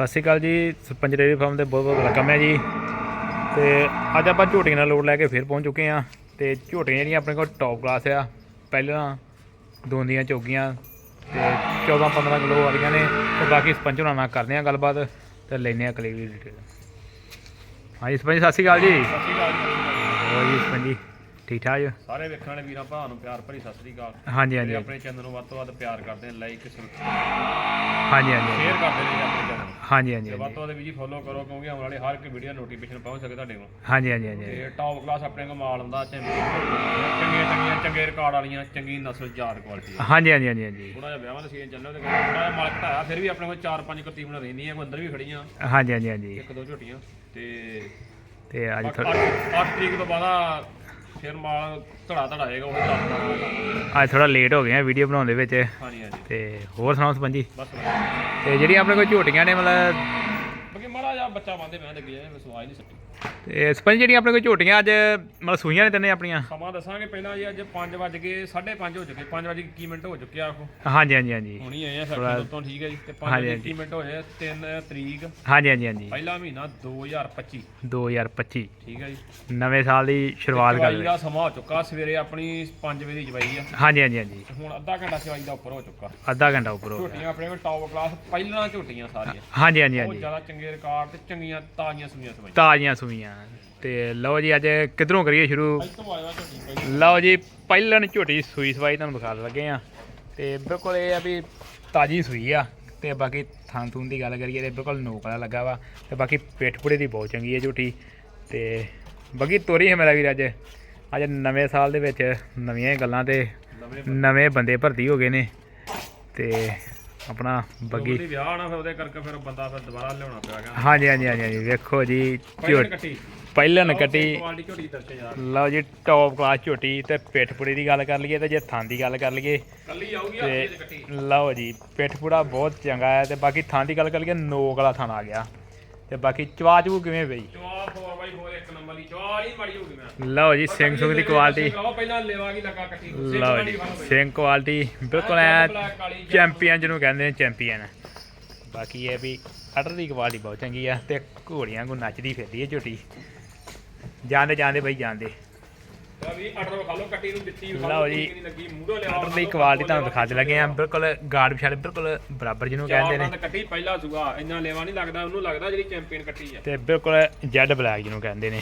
ਸਤਿ ਸ਼੍ਰੀ ਅਕਾਲ ਜੀ sarpanch dairy farm ਦੇ ਬਹੁਤ ਬਹੁਤ ਵੈਲਕਮ ਹੈ ਜੀ। ਤੇ ਅੱਜ ਆਪਾਂ ਝੋਟੀਆਂ ਦਾ ਲੋਡ ਲੈ ਕੇ ਫਿਰ ਪਹੁੰਚ ਚੁੱਕੇ ਹਾਂ। ਤੇ ਝੋਟੀਆਂ ਜਿਹੜੀਆਂ ਆਪਣੇ ਕੋਲ ਟੌਪ ਕਲਾਸ ਆ ਪਹਿਲਾਂ ਦੋਂਦੀਆਂ ਚੌਗੀਆਂ ਤੇ 14 15 ਕਿਲੋ ਵਾਲੀਆਂ ਨੇ। ਤੇ ਬਾਕੀ ਸਰਪੰਚ ਹੋਣਾ ਨਾਲ ਕਰਦੇ ਆ ਗੱਲਬਾਤ ਤੇ ਲੈਨੇ ਆ ਕਲੀਅਰ ਡਿਟੇਲ ਹਾਂਜੀ ਸਰਪੰਚ ਸਤਿ ਸ਼੍ਰੀ ਅਕਾਲ ਜੀ ਸਤਿ ਸ਼੍ਰੀ ਅਕਾਲ ਜੀ। ਹੋਰ ਜੀ ਸਰਪੰਚ ਜੀ। ਠੀਕ ਠਾਕ ਜੀ? ਸਾਰੇ ਵੇਖਣ ਵਾਲੇ ਵੀਰਾਂ ਭਰਾ ਨੂੰ ਪਿਆਰ ਭਰੀ ਸਤਿ ਸ਼੍ਰੀ ਅਕਾਲ। ਹਾਂਜੀ ਜਿਹੜੇ ਹਾਂਜੀ ਆਪਣੇ ਚੈਨਲ ਨੂੰ ਵੱਧ ਤੋਂ ਵੱਧ ਪਿਆਰ ਕਰਦੇ ਨੇ ਲਾਈਕ ਸ਼ੇਅਰ ਹਾਂਜੀ ਹਾਂਜੀ ਕਰਦੇ ਨੇ ਜੀ ਆਪਣੇ ਚੈਨਲ ਨੂੰ। ਹਾਂਜੀ ਹਾਂਜੀ ਤੇ ਵੱਧ ਤੋਂ ਵੱਧ ਵੀ ਜੀ ਫੋਲੋ ਕਰੋ ਕਿਉਂਕਿ ਆਉਣ ਵਾਲੇ ਹਰ ਇੱਕ ਵੀਡੀਓ ਨੋਟੀਫਿਕੇਸ਼ਨ ਪਹੁੰਚ ਸਕੇ ਤੁਹਾਡੇ ਕੋਲ। ਹਾਂਜੀ ਹਾਂਜੀ ਹਾਂਜੀ ਤੇ ਟੌਪ ਕਲਾਸ ਆਪਣੇ ਕੋਲ ਮਾਲ ਹੁੰਦਾ ਚੰਗੀਆਂ ਚੰਗੀਆਂ ਚੰਗੇ ਰਿਕਾਰਡ ਵਾਲੀਆਂ ਚੰਗੀ ਨਸਲ ਜਾਤ ਕੁਆਲਿਟੀ ਹਾਂਜੀ ਹਾਂਜੀ ਹਾਂਜੀ ਹਾਂਜੀ। ਥੋੜਾ ਜਿਹਾ ਵਿਆਹਾਂ ਦਾ ਸੀਜ਼ਨ ਚੱਲਣਾ ਤੇ ਥੋੜਾ ਜਿਹਾ ਮਾਲ ਘਟਾਇਆ ਫਿਰ ਵੀ ਆਪਣੇ ਕੋਲ ਚਾਰ ਪੰਜ ਕਰਤੀਬਣਾ ਰਹਿੰਦੀਆਂ ਕੋਈ ਅੰਦਰ ਵੀ ਖੜੀਆਂ। ਹਾਂਜੀ ਹਾਂਜੀ ਹਾਂਜੀ। ਇੱਕ ਦੋ ਝੋਟੀਆਂ ਤੇ ਤੇ ਅੱਜ 8 ਥੋੜਾ ਤਰੀਕ ਤੋਂ ਬਾਅਦ ਫਿਰ ਮਾਲ ਧੜਾ ਧੜਾਏਗਾ ਉਹ 10 12 ਅੱਜ ਥੋੜਾ ਲੇਟ ਹੋ ਗਏ ਆ ਵੀਡੀਓ ਬਣਾਉਣ ਦੇ ਵਿੱਚ। ਹਾਂਜੀ ਹਾਂਜੀ। ਤੇ ਹੋਰ ਸੁਣਾਓ ਸਰਪੰਚ ਜੀ ਬਸ ਤੇ ਜਿਹੜੀ ਆਪਣੇ ਕੋਲ ਝੋਟੀਆਂ ਨੇ ਮਤਲਬ ਬਾਕੀ ਮਾੜਾ ਜਿਹਾ ਬੱਚਾ ਬੰਦੇ ਮੈਂ ਲੱਗੀ ਜਾਏ ਮੈਂ ਸਵਾਈ ਨਹੀਂ ਸਕੀ ਤੇ ਸਰਪੰਚ ਜਿਹੜੀਆਂ ਆਪਣੇ ਕੋਲ ਝੋਟੀਆਂ ਅੱਜ ਮਤਲਬ ਸੂਈਆਂ ਨੇ ਤਿੰਨੇ ਆਪਣੀਆਂ? ਸਮਾਂ ਦੱਸਾਂਗੇ ਪਹਿਲਾਂ ਜੀ ਅੱਜ 5 ਵਜ ਗਏ 5:30 ਹੋ ਚੁੱਕੇ 5 ਵਜ ਕੇ 21 ਮਿੰਟ ਹੋ ਚੁੱਕੇ ਆਖੋ। ਹਾਂਜੀ ਹਾਂਜੀ ਹਾਂਜੀ। ਹੁਣੀ ਆਏ ਆ ਫੈਕਟਰੀ ਤੋਂ ਠੀਕ ਹੈ ਜੀ ਤੇ 5 ਹਾਂਜੀ, ਵਜੇ 21 ਮਿੰਟ ਹੋਏ 3 ਤਰੀਕ। ਹਾਂਜੀ ਹਾਂਜੀ ਹਾਂਜੀ। ਪਹਿਲਾ ਮਹੀਨਾ 2025 2025 ਠੀਕ ਹੈ ਜੀ। ਨਵੇਂ ਸਾਲ ਦੀ ਸ਼ੁਰੂਆਤ ਕਰ ਲਈ ਦਾ ਸਮਾਂ ਹੋ ਚੁੱਕਾ ਸਵੇਰੇ ਆਪਣੀ 5 ਵਜੇ ਦੀ ਚਵਾਈ ਆ। ਹਾਂਜੀ ਹਾਂਜੀ ਹਾਂਜੀ। ਹੁਣ ਅੱਧਾ ਘੰਟਾ ਚਵਾਈ ਦਾ ਉੱਪਰ ਹੋ ਚੁੱਕਾ। ਅੱਧਾ ਘੰਟਾ ਉੱਪਰ ਹੋ ਗਿਆ। ਝੋਟੀਆਂ ਆਪਣੇ ਕੋਲ ਟੌਪ ਕਲਾਸ ਪਹਿਲਾਂ ਝੋਟੀਆਂ ਸਾਰੀਆਂ। ਹਾਂਜੀ ਹਾਂਜੀ ਬਹੁਤ ਹਾਂਜੀ ਜ਼ਿਆਦਾ ਚੰਗੇ ਰਿਕਾਰਡ ਤੇ ਚੰਗੀਆਂ ਤਾਜ਼ੀਆਂ ਸੁਈਆਂ ਸਵਾਈਆਂ। ਤਾਜ਼ੀਆਂ ਸੂਈਆਂ। ਤੇ ਲਓ ਜੀ ਅੱਜ ਕਿੱਧਰੋਂ ਕਰੀਏ ਸ਼ੁਰੂ? ਪਹਿਲਾਂ ਲਓ ਜੀ ਪਹਿਲਣ ਝੋਟੀ ਸੂਈ ਸਵਾਈ ਤੁਹਾਨੂੰ ਦਿਖਾਉਣ ਲੱਗੇ ਆ ਤੇ ਬਿਲਕੁਲ ਇਹ ਆ ਵੀ ਤਾਜੀ ਸੂਈ ਆ। ਤੇ ਬਾਕੀ ਥਾਂ ਥੂਨ ਦੀ ਗੱਲ ਕਰੀਏ ਤੇ ਬਿਲਕੁਲ ਨੋਕ ਵਾਲਾ ਲੱਗਾ ਵਾ। ਤੇ ਬਾਕੀ ਪਿੱਠ ਪੁੜੇ ਦੀ ਬਹੁਤ ਚੰਗੀ ਹੈ ਝੋਟੀ। ਤੇ ਬਾਕੀ ਤੋਰੀ ਹੈ ਮੇਰਾ ਵੀਰ ਅੱਜ। ਅੱਜ ਨਵੇਂ ਸਾਲ ਦੇ ਵਿੱਚ ਨਵੀਆਂ ਗੱਲਾਂ ਤੇ ਨਵੇਂ ਬੰਦੇ ਭਰਤੀ ਹੋ ਗਏ ਨੇ। ਤੇ ਆਪਣਾ ਬੱਗੀ ਉਹਦੀ ਵਿਆਹ ਨਾ ਫਿਰ ਉਹਦੇ ਕਰਕੇ ਫਿਰ ਬੰਦਾ ਫਿਰ ਦੁਬਾਰਾ ਲਿਆਉਣਾ ਪਿਆ ਗਿਆ ਹਾਂਜੀ ਹਾਂਜੀ ਹਾਂਜੀ ਹਾਂਜੀ ਵੇਖੋ ਜੀ ਝੋਟੀ ਕੱਟੀ। ਪਹਿਲਣ ਕੱਟੀ। ਲਓ ਜੀ ਟੌਪ ਕਲਾਸ ਝੋਟੀ ਤੇ ਪਿੱਠ ਪੁੜੇ ਦੀ ਗੱਲ ਕਰ ਲਈਏ ਤੇ ਜੇ ਥਾਂ ਦੀ ਗੱਲ ਕਰ ਲਈਏ ਕੱਲੀ ਆਊਗੀ ਕੱਟੀ। ਲਓ ਜੀ ਪਿੱਠ ਪੂੜਾ ਬਹੁਤ ਚੰਗਾ ਹੈ ਤੇ ਬਾਕੀ ਥਾਂ ਦੀ ਗੱਲ ਕਰ ਲਈਏ ਨੋਕ ਵਾਲਾ ਥਾਂ ਆ ਗਿਆ। ਤੇ ਬਾਕੀ ਚਵਾ ਚੂ ਕਿਵੇਂ ਬਈ? ਚਵਾ 4x4 ਇੱਕ ਨੰਬਰ ਦੀ ਚਵਾ ਨਹੀਂ ਮਾੜੀ ਹੋਊਗੀ ਮੈਂ। ਲਓ ਜੀ ਸਿੰਘ ਸੁੰਗ ਦੀ ਕੁਆਲਿਟੀ ਲਓ ਪਹਿਲਾਂ ਲੈਵਾ ਕੀ ਲੱਗਾ ਕੱਟੀ ਲਓ ਜੀ। ਸਿੰਘ ਕੁਆਲਿਟੀ ਬਿਲਕੁਲ ਐ ਚੈਂਪੀਅਨ ਜਿਹਨੂੰ ਕਹਿੰਦੇ ਨੇ ਚੈਂਪੀਅਨ ਬਾਕੀ ਇਹ ਵੀ ਅਟਰ ਦੀ ਕੁਆਲਿਟੀ ਬਹੁਤ ਚੰਗੀ ਆ ਤੇ ਘੋੜੀਆਂ ਨੂੰ ਨੱਚਦੀ ਫਿਰਦੀ ਹੈ ਝੋਟੀ। ਜਾਂਦੇ ਜਾਂਦੇ ਬਈ ਜਾਂਦੇ। ਲਓ ਜੀ। ਅਟਰ ਦੀ ਕੁਆਲਿਟੀ ਤੁਹਾਨੂੰ ਦਿਖਾ ਦੇ ਲੱਗੇ ਆ। ਬਿਲਕੁਲ ਗਾਰਡ ਵਿਛਾਲੇ ਬਿਲਕੁਲ ਬਰਾਬਰ ਜਿਹਨੂੰ ਕਹਿੰਦੇ ਨੇ। ਕੱਟੀ ਪਹਿਲਾ ਸੂਆ। ਇੰਨਾ ਲੈਵਾ ਨਹੀਂ ਲੱਗਦਾ ਉਹਨੂੰ ਲੱਗਦਾ ਜਿਹੜੀ ਚੈਂਪੀਅਨ ਕੱਟੀ ਆ। ਤੇ ਬਿਲਕੁਲ ਜੈਡ ਬਲੈਕ ਜਿਹਨੂੰ ਕਹਿੰਦੇ ਨੇ।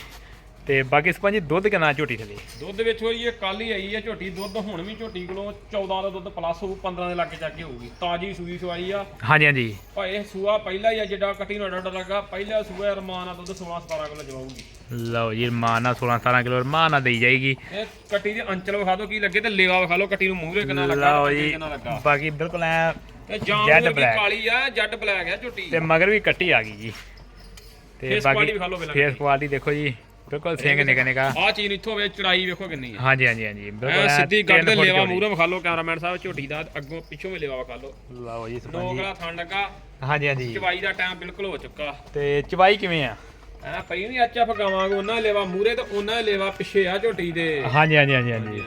ਤੇ ਬਾਕੀ ਸਪੰਜ ਦੁੱਧ ਕਿੰਨਾ ਝੋਟੀ ਥਲੇ ਦੁੱਧ ਵਿੱਚ ਹੋਈ ਇਹ ਕੱਲ ਹੀ ਆਈ ਹੈ ਝੋਟੀ ਦੁੱਧ ਹੁਣ ਵੀ ਝੋਟੀ ਕੋਲੋਂ 14 ਦਾ ਦੁੱਧ ਪਲੱਸ ਹੋਊ 15 ਦੇ ਲੱਗੇ ਚੱਕ ਕੇ ਹੋਊਗੀ। ਤਾਜੀ ਸੂਈ ਸਵਾਈ ਆ। ਹਾਂਜੀ ਹਾਂਜੀ। ਭਾਏ ਸੂਆ ਪਹਿਲਾ ਹੀ ਆ ਜਿੱਡਾ ਕੱਟੀ ਨੂੰ ਡੱਡ ਲੱਗਾ ਪਹਿਲਾ ਸੂਆ ਰਮਾਨ ਦੁੱਧ 16 17 ਕਿਲੋ ਜਵਾਊਗੀ। ਲਓ ਜੀ ਨਾਲ 16 17 ਕਿਲੋ ਨਾਲ ਦੇਈ ਜਾਏਗੀ। ਇਹ ਕੱਟੀ ਦੇ ਅੰਚਲ ਵਿਖਾ ਦਿਓ ਕੀ ਲੱਗੇ ਤੇ ਲੇਵਾ ਵਿਖਾ ਲਓ ਕੱਟੀ ਨੂੰ ਮੂਹਰੇ ਕਿੰਨਾ ਲੱਗਾ ਲਓ ਜੀ ਬਾਕੀ ਬਿਲਕੁਲ ਐ ਜੈਡ ਬਲੈਕ। ਕਾਲੀ ਆ ਜੱਡ ਬਲੈਕ ਆ ਝੋਟੀ। ਤੇ ਮਗਰ ਵੀ ਕੱਟੀ ਆ ਗਈ ਜੀ। ਤੇ ਬਾਕੀ ਫੇਸ ਕੁਆਲਿਟੀ ਦੇਖੋ ਜੀ। ਬਿਲਕੁਲ ਸਿੰਘ ਨਿਕਾ ਨਿਕਾ ਆ ਚੀਜ਼ ਇੱਥੋਂ ਵੇ ਚੜਾਈ ਵੇਖੋ ਕਿੰਨੀ ਆ ਹਾਂਜੀ ਹਾਂਜੀ ਹਾਂਜੀ ਬਿਲਕੁਲ ਐ ਸਿੱਧੀ ਗੱਡ ਦੇ ਲੇਵਾ। ਮੂਹਰੇ ਵਿਖਾ ਲਓ ਕੈਮਰਾਮੈਨ ਸਾਹਿਬ ਝੋਟੀ ਦਾ ਅੱਗੋਂ ਪਿੱਛੋਂ ਵੀ ਲੇਵਾ ਵਿਖਾ ਲਓ। ਲਓ ਜੀ ਸਪੰਜ ਨੋਗਲਾ ਥਣ ਲੱਗਾ। ਹਾਂਜੀ ਹਾਂਜੀ। ਚਵਾਈ ਦਾ ਟਾਈਮ ਬਿਲਕੁਲ ਹੋ ਚੁੱਕਾ। ਤੇ ਚਵਾਈ ਕਿਵੇਂ ਆ? ਐ ਪਈ ਨਹੀਂ ਅੱਛਾ ਫਗਾਵਾਂਗੇ ਉਹਨਾਂ ਲੇਵਾ ਮੂਹਰੇ ਤੇ ਉਹਨਾਂ ਲੇਵਾ ਪਿੱਛੇ ਆ ਝੋਟੀ ਦੇ। ਹਾਂਜੀ ਹਾਂਜੀ। ਹਾਂਜੀ ਹਾਂਜੀ।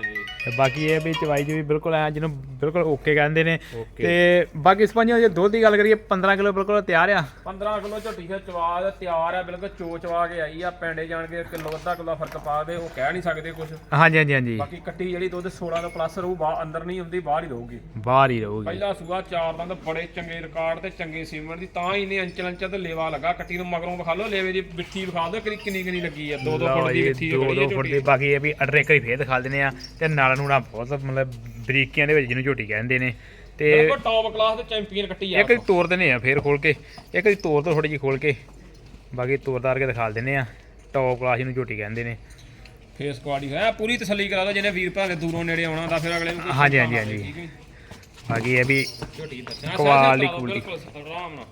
ਤੇ ਬਾਕੀ ਇਹ ਵੀ ਚਵਾਈ ਜੀ ਵੀ ਬਿਲਕੁਲ ਐ ਜਿਹਨੂੰ ਬਿਲਕੁਲ ਓਕੇ ਕਹਿੰਦੇ ਨੇ। ਤੇ ਬਾਕੀ ਸਪੰਜ ਜੇ ਦੁੱਧ ਦੀ ਗੱਲ ਕਰੀਏ 15 ਕਿਲੋ ਬਿਲਕੁਲ ਤਿਆਰ ਆ। 15 ਕਿਲੋ ਝੋਟੀ ਫਿਰ ਚਵਾ ਦੇ ਤਿਆਰ ਆ ਬਿਲਕੁਲ ਚੋ ਚਵਾ ਕੇ ਆਈ ਆ ਪੈਂਡੇ ਜਾਣ ਕੇ ਕਿਲੋ ਅੱਧਾ ਕਿਲੋ ਫ਼ਰਕ ਪਾ ਦੇ ਉਹ ਕਹਿ ਨਹੀਂ ਸਕਦੇ ਕੁਝ ਹਾਂਜੀ ਹਾਂਜੀ ਹਾਂਜੀ। ਬਾਕੀ ਕੱਟੀ ਜਿਹੜੀ ਦੁੱਧ 16 ਤੋਂ ਪਲੱਸ ਰਹੂ ਅੰਦਰ ਨਹੀਂ ਹੁੰਦੀ ਬਾਹਰ ਹੀ ਰਹੂਗੀ। ਬਾਹਰ ਹੀ ਰਹੂਗੀ। ਪਹਿਲਾ ਸੂਆ ਚਾਰ ਦੰਦ ਬੜੇ ਚੰਗੇ ਰਿਕਾਰਡ ਤੇ ਚੰਗੇ ਸੀਮਨ ਦੀ ਤਾਂ ਹੀ ਨੇ ਅੰਚਲ ਅੰਚਲ ਤੇ ਲੇਵਾ ਲੱਗਾ। ਕੱਟੀ ਨੂੰ ਮਗਰੋਂ ਵਿਖਾ ਲਓ ਲੇਵੇ ਦੀ ਬਿੱਠੀ ਵਿਖਾ ਦਿਓ ਕਿੰਨੀ ਕਿੰਨੀ ਲੱਗੀ ਆ 2-2 ਲਓ ਫੁੱਟ ਦੀ ਦੋ ਦੋ ਆ ਫੁੱਟ ਦੀ। ਬਾਕੀ ਇਹ ਵੀ ਅਡਰ ਇੱਕ ਵਾਰੀ ਫੇਰ ਦਿਖਾ ਦਿੰਦੇ ਆ ਤੇ ਨਾਲ ਨੂੰ ਨਾ ਬਹੁਤ ਮਤਲਬ ਬਰੀਕੀਆਂ ਦੇ ਵਿੱਚ ਜਿਹਨੂੰ ਝੋਟੀ ਕਹਿੰਦੇ ਨੇ ਤੇ ਬਿਲਕੁਲ ਟੌਪ ਕਲਾਸ ਦੇ ਚੈਂਪੀਅਨ ਕੱਟੀ ਆ ਇੱਕ ਵਾਰੀ ਤੋੜ ਦਿੰਦੇ ਆ ਫੇਰ ਖੋਲ ਕੇ ਇੱਕ ਵਾਰੀ ਤੋੜ ਤੋਂ ਥੋੜੀ ਜਿਹੀ ਖੋਲ ਕੇ। ਬਾਕੀ ਤੋੜਦਾਰ ਕੇ ਦਿਖਾ ਦਿੰਦੇ ਆ ਟੌਪ ਕਲਾਸ ਜਿਹਨੂੰ ਝੋਟੀ ਕਹਿੰਦੇ ਨੇ। ਫੇਸ ਕੁਆਲਿਟੀ ਹੈ ਪੂਰੀ ਤਸੱਲੀ ਕਰਾ ਦੋ ਜਿਹਨੇ ਵੀਰ ਭਰਾ ਦੂਰੋਂ ਨੇੜੇ ਆਉਣਾ ਤਾਂ ਫਿਰ ਅਗਲੇ ਨੂੰ ਹਾਂਜੀ, ਹਾਂਜੀ, ਹਾਂਜੀ। ਬਾਕੀ ਇਹ ਵੀ ਝੋਟੀ ਦੱਸਣਾ ਕੁਆਲਿਟੀ ਬਿਲਕੁਲ ਕੁਆਲਿਟੀ। ਆਰਾਮ ਨਾਲ।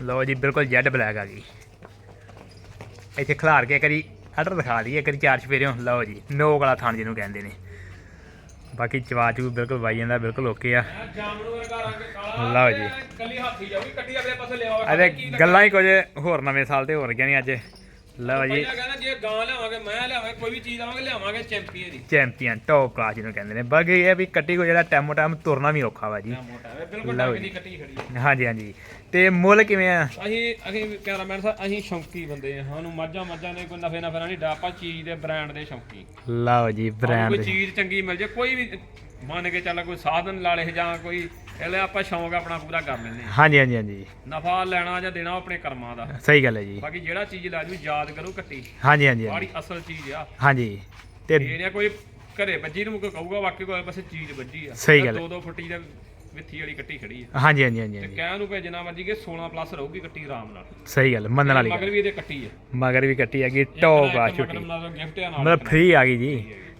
ਲਓ ਜੀ ਬਿਲਕੁਲ ਜੈਡ ਬਲੈਕ ਆ ਗਈ। ਇੱਥੇ ਖਿਲਾਰ ਕੇ ਕਰੀ ਅਡਰ ਦਿਖਾ ਦਈਏ ਕਰੀ ਚਾਰ ਚਫੇਰਿਓ। ਲਓ ਜੀ ਨੋਕ ਵਾਲਾ ਥਾਣ ਜਿਹਨੂੰ ਕਹਿੰਦੇ ਨੇ। ਬਾਕੀ ਚਵਾਚੂ ਬਿਲਕੁਲ ਵਾਈ ਜਾਂਦਾ ਬਿਲਕੁਲ ਓਕੇ ਆ। ਲਓ ਜੀ। ਤੇ ਕੱਲੀ ਹਾਥੀ ਜਾਊਗੀ ਕੱਟੀ ਅਗਲੇ ਪਾਸੇ ਲਿਆਵਾ ਅਤੇ ਗੱਲਾਂ ਹੀ ਕੁਝ ਹੋਰ ਨਵੇਂ ਸਾਲ ਤੇ ਹੋ ਰਹੀਆਂ ਨੇ ਅੱਜ। ਲਓ ਜੀ। ਪਹਿਲਾਂ ਕਹਿੰਦਾ ਜੇ ਗਾਂ ਲਿਆਵਾਂਗੇ ਮੈਂ ਲਿਆਵਾਂਗੇ ਕੋਈ ਵੀ ਚੀਜ਼ ਲਾਵਾਂਗੇ ਲਿਆਵਾਂਗੇ ਚੈਂਪੀਅਨ ਦੀ ਚੈਂਪੀਅਨ ਟੌਪ ਕਲਾਸ ਜਿਹਨੂੰ ਕਹਿੰਦੇ ਨੇ। ਬਾਕੀ ਇਹ ਆ ਵੀ ਕੱਟੀ ਕੋ ਜਿਹੜਾ ਟਾਈਮੋ ਟਾਈਮ ਤੁਰਨਾ ਵੀ ਔਖਾ ਵਾ ਜੀ। ਨਾ ਮੋਟਾ ਹੈ ਬਿਲਕੁਲ ਲਓ ਟੰਗ ਦੀ ਕੱਟੀ ਖੜੀ ਹੈ। ਹਾਂਜੀ ਹਾਂਜੀ। ਤੇ ਮੁੱਲ ਕਿਵੇਂ ਆ? ਅਸੀਂ ਅਸੀਂ ਕੈਮਰਾਮੈਨ ਸਾਹਿਬ ਅਸੀਂ ਸ਼ੌਂਕੀ ਬੰਦੇ ਆ। ਸਾਨੂੰ ਮੱਝਾਂ ਮੱਝਾਂ ਨੇ ਕੋਈ ਨਫੇ ਨਫਾ ਨਹੀਂ ਡਾ ਆਪਾਂ ਚੀਜ਼ ਦੇ ਬ੍ਰਾਂਡ ਦੇ ਸ਼ੌਂਕੀ। ਲਓ ਜੀ ਸਾਨੂੰ ਬ੍ਰਾਂਡ ਕੋਈ ਚੀਜ਼ ਚੰਗੀ ਮਿਲ ਜੇ ਕੋਈ ਵੀ ਮੰਨ ਕੇ ਚੱਲ ਕੋਈ ਸਾਧਨ ਲਾ ਲੇ ਜਾਂ ਕੋਈ ਇਹਲੇ ਆਪਾਂ ਸ਼ੌਂਕ ਆਪਣਾ ਪੂਰਾ ਕਰ ਲੈਂਦੇ ਆ ਹਾਂਜੀ ਹਾਂਜੀ ਹਾਂਜੀ। ਨਫਾ ਲੈਣਾ ਜਾਂ ਦੇਣਾ ਉਹ ਆਪਣੇ ਕਰਮਾਂ ਦਾ। ਸਹੀ ਗੱਲ ਹੈ ਜੀ। ਬਾਕੀ ਜਿਹੜਾ ਚੀਜ਼ ਲੈ ਜੂ ਯਾਦ ਕਰੋ ਕੱਟੀ ਹਾਂਜੀ ਹਾਂਜੀ ਬਾੜੀ ਅਸਲ ਚੀਜ਼ ਆ। ਹਾਂਜੀ। ਤੇ ਇਹ ਨਹੀਂ ਕੋਈ ਘਰੇ ਵੱਜੀ ਨੂੰ ਕੋਈ ਕਹੂਗਾ ਵਾਕਈ ਕੋਈ ਬਸ ਚੀਜ਼ ਵੱਜੀ ਆ। ਸਹੀ ਗੱਲ ਹੈ। ਦੋ ਦੋ ਫੁੱਟੀ ਦੇ ਵਿੱਥੀ ਵਾਲੀ ਕੱਟੀ ਖੜੀ ਆ। ਹਾਂਜੀ ਹਾਂਜੀ ਹਾਂਜੀ ਤੇ ਹਾਂਜੀ। ਕਹਿ ਨੂੰ ਜਿੰਨਾ ਮਰਜ਼ੀ ਕਿ 16 ਪਲੱਸ ਰਹੂਗੀ ਕੱਟੀ ਆਰਾਮ ਨਾਲ। ਸਹੀ ਗੱਲ ਮੰਨਣ ਵਾਲੀ ਮਗਰ ਵੀ ਇਹਦੇ ਕੱਟੀ ਆ। ਮਗਰ ਵੀ ਕੱਟੀ ਹੈਗੀ ਟੌਪ ਕਲਾਸ ਝੋਟੀ ਗਿਫਟ ਆ ਨਾਲ ਮਤਲਬ ਫ੍ਰੀ ਆ ਗਈ ਜੀ।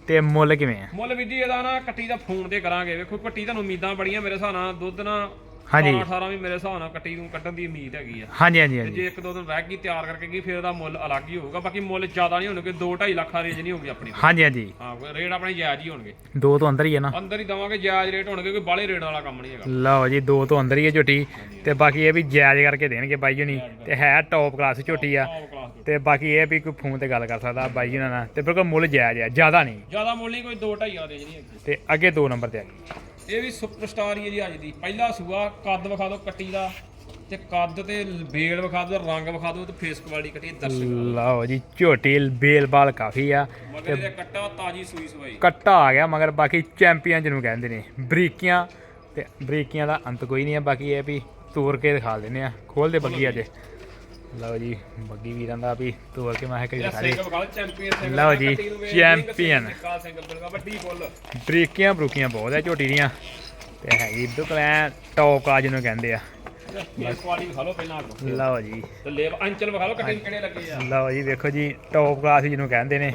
ਤੇ ਮੁੱਲ ਕਿਵੇਂ ਆ? ਮੁੱਲ ਵੀ ਜੀ ਇਹਦਾ ਨਾ ਕੱਟੀ ਦਾ ਫੋਨ ਤੇ ਕਰਾਂਗੇ। ਵੇਖੋ, ਕੱਟੀ ਤੁਹਾਨੂੰ ਉਮੀਦਾਂ ਬੜੀਆਂ ਮੇਰੇ ਹਿਸਾਬ ਨਾਲ, ਦੁੱਧ ਨਾ ਹਾਂਜੀ। 18 ਵੀ ਮੇਰੇ ਹਿਸਾਬ ਨਾਲ ਕੱਟੀ ਨੂੰ ਕੱਢਣ ਦੀ ਉਮੀਦ ਹੈਗੀ ਆ। ਹਾਂਜੀ ਹਾਂਜੀ ਤੇ ਹਾਂਜੀ। ਜੇ ਇੱਕ ਦੋ ਦਿਨ ਰਹਿ ਗਈ ਤਿਆਰ ਕਰਕੇ ਗਈ ਫਿਰ ਇਹਦਾ ਮੁੱਲ ਅਲੱਗ ਹੀ ਹੋਊਗਾ ਬਾਕੀ ਮੁੱਲ ਜ਼ਿਆਦਾ ਨਹੀਂ ਹੋਣਗੇ 2 2.5 ਲੱਖ ਦਾ ਰੇਂਜ ਨਹੀਂ ਹੋਊਗੀ ਆਪਣੀ ਹਾਂਜੀ ਹਾਂਜੀ। ਹਾਂ ਕੋਈ ਰੇਟ ਆਪਣੇ ਜਾਇਜ਼ ਹੀ ਹੋਣਗੇ। ਦੋ ਤੋਂ ਅੰਦਰ ਹੀ ਹੈ ਨਾ। ਅੰਦਰ ਹੀ ਦਵਾਂਗੇ ਜਾਇਜ਼ ਰੇਟ ਹੋਣਗੇ ਕੋਈ ਬਾਹਲੇ ਰੇਟ ਵਾਲਾ ਕੰਮ ਨਹੀਂ ਹੈਗਾ। ਲਓ ਜੀ ਦੋ ਤੋਂ ਅੰਦਰ ਹੀ ਹੈ ਝੋਟੀ। ਤੇ ਬਾਕੀ ਇਹ ਵੀ ਜਾਇਜ਼ ਕਰਕੇ ਦੇਣਗੇ ਬਾਈ ਜੀ ਤੇ ਹੈ ਟੌਪ ਕਲਾਸ ਝੋਟੀ ਆ। ਟੌਪ ਕਲਾਸ ਦੇ ਤੇ ਬਾਕੀ ਇਹ ਵੀ ਕੋਈ ਫੋਨ ਤੇ ਗੱਲ ਕਰ ਸਕਦਾ ਬਾਈ ਜੀ ਨਾਲ। ਤੇ ਬਿਲਕੁਲ ਮੁੱਲ ਜਾਇਜ਼ ਆ ਜ਼ਿਆਦਾ ਨਹੀਂ। ਜ਼ਿਆਦਾ ਮੁੱਲ ਨਹੀਂ ਕੋਈ 2 2.5 ਆ ਰੇਂਜ ਨਹੀਂ ਹੈਗੀ। ਤੇ ਅੱਗੇ ਦੋ ਨੰਬਰ ਤੇ ਆ ਗਈ। ਇਹ ਵੀ ਸੁਪਰਸਟਾਰ ਹੀ ਹੈ ਜੀ ਅੱਜ ਦੀ। ਪਹਿਲਾ ਸੂਆ ਕੱਦ ਵਿਖਾ ਦਿਓ ਕੱਟੀ ਦਾ ਤੇ ਕੱਦ ਤੇ ਬੇਲ ਵਿਖਾ ਦਿਓ ਰੰਗ ਵਿਖਾ ਦਿਓ ਤੇ ਫੇਸ ਕੁਆਲਿਟੀ ਕੱਟੀ ਦਰਸ਼ਕ ਲਓ ਜੀ ਝੋਟੀ ਬੇਲ ਬਾਲ ਕਾਫੀ ਆ ਮਗਰ ਕੱਟਾ ਤਾਜੀ ਸੂਈ ਸਵਾਈ। ਕੱਟਾ ਆ ਗਿਆ ਮਗਰ ਬਾਕੀ ਚੈਂਪੀਅਨ ਜਿਹਨੂੰ ਕਹਿੰਦੇ ਨੇ ਬਰੀਕੀਆਂ ਤੇ ਬਰੀਕੀਆਂ ਦਾ ਅੰਤ ਕੋਈ ਨਹੀਂ ਹੈ ਬਾਕੀ ਇਹ ਵੀ ਤੋੜ ਕੇ ਦਿਖਾ ਦਿੰਦੇ ਆ। ਖੋਲ ਦੇ ਬੱਗੀ ਅੱਜ। ਲਓ ਜੀ ਬੱਗੀ ਵੀਰਾਂ ਦਾ ਵੀ ਤੋੜ ਕੇ ਮੈਂ ਚੈਂਪੀਅਨ ਸਿੰਗਲ ਲਓ ਜੀ, ਚੈਂਪੀਅਨ। ਕਾ ਬਰੀਕੀਆਂ ਬਰੂਕੀਆਂ ਬਹੁਤ ਹੈ ਝੋਟੀ ਦੀਆਂ। ਤੇ ਹੈਗੀ ਐ ਟੌਪ ਆ ਜਿਹਨੂੰ ਕਹਿੰਦੇ ਆ। ਲਓ ਜੀ। ਤੇ ਲੇਵ ਅੰਚਲ ਵਿਖਾ ਲਓ ਕੱਟੀ ਨੂੰ ਕਿਹੜੇ ਲੱਗੇ ਆ। ਲਓ ਜੀ ਵੇਖੋ ਜੀ ਟੌਪ ਕਲਾਸ ਜਿਹਨੂੰ ਕਹਿੰਦੇ ਨੇ।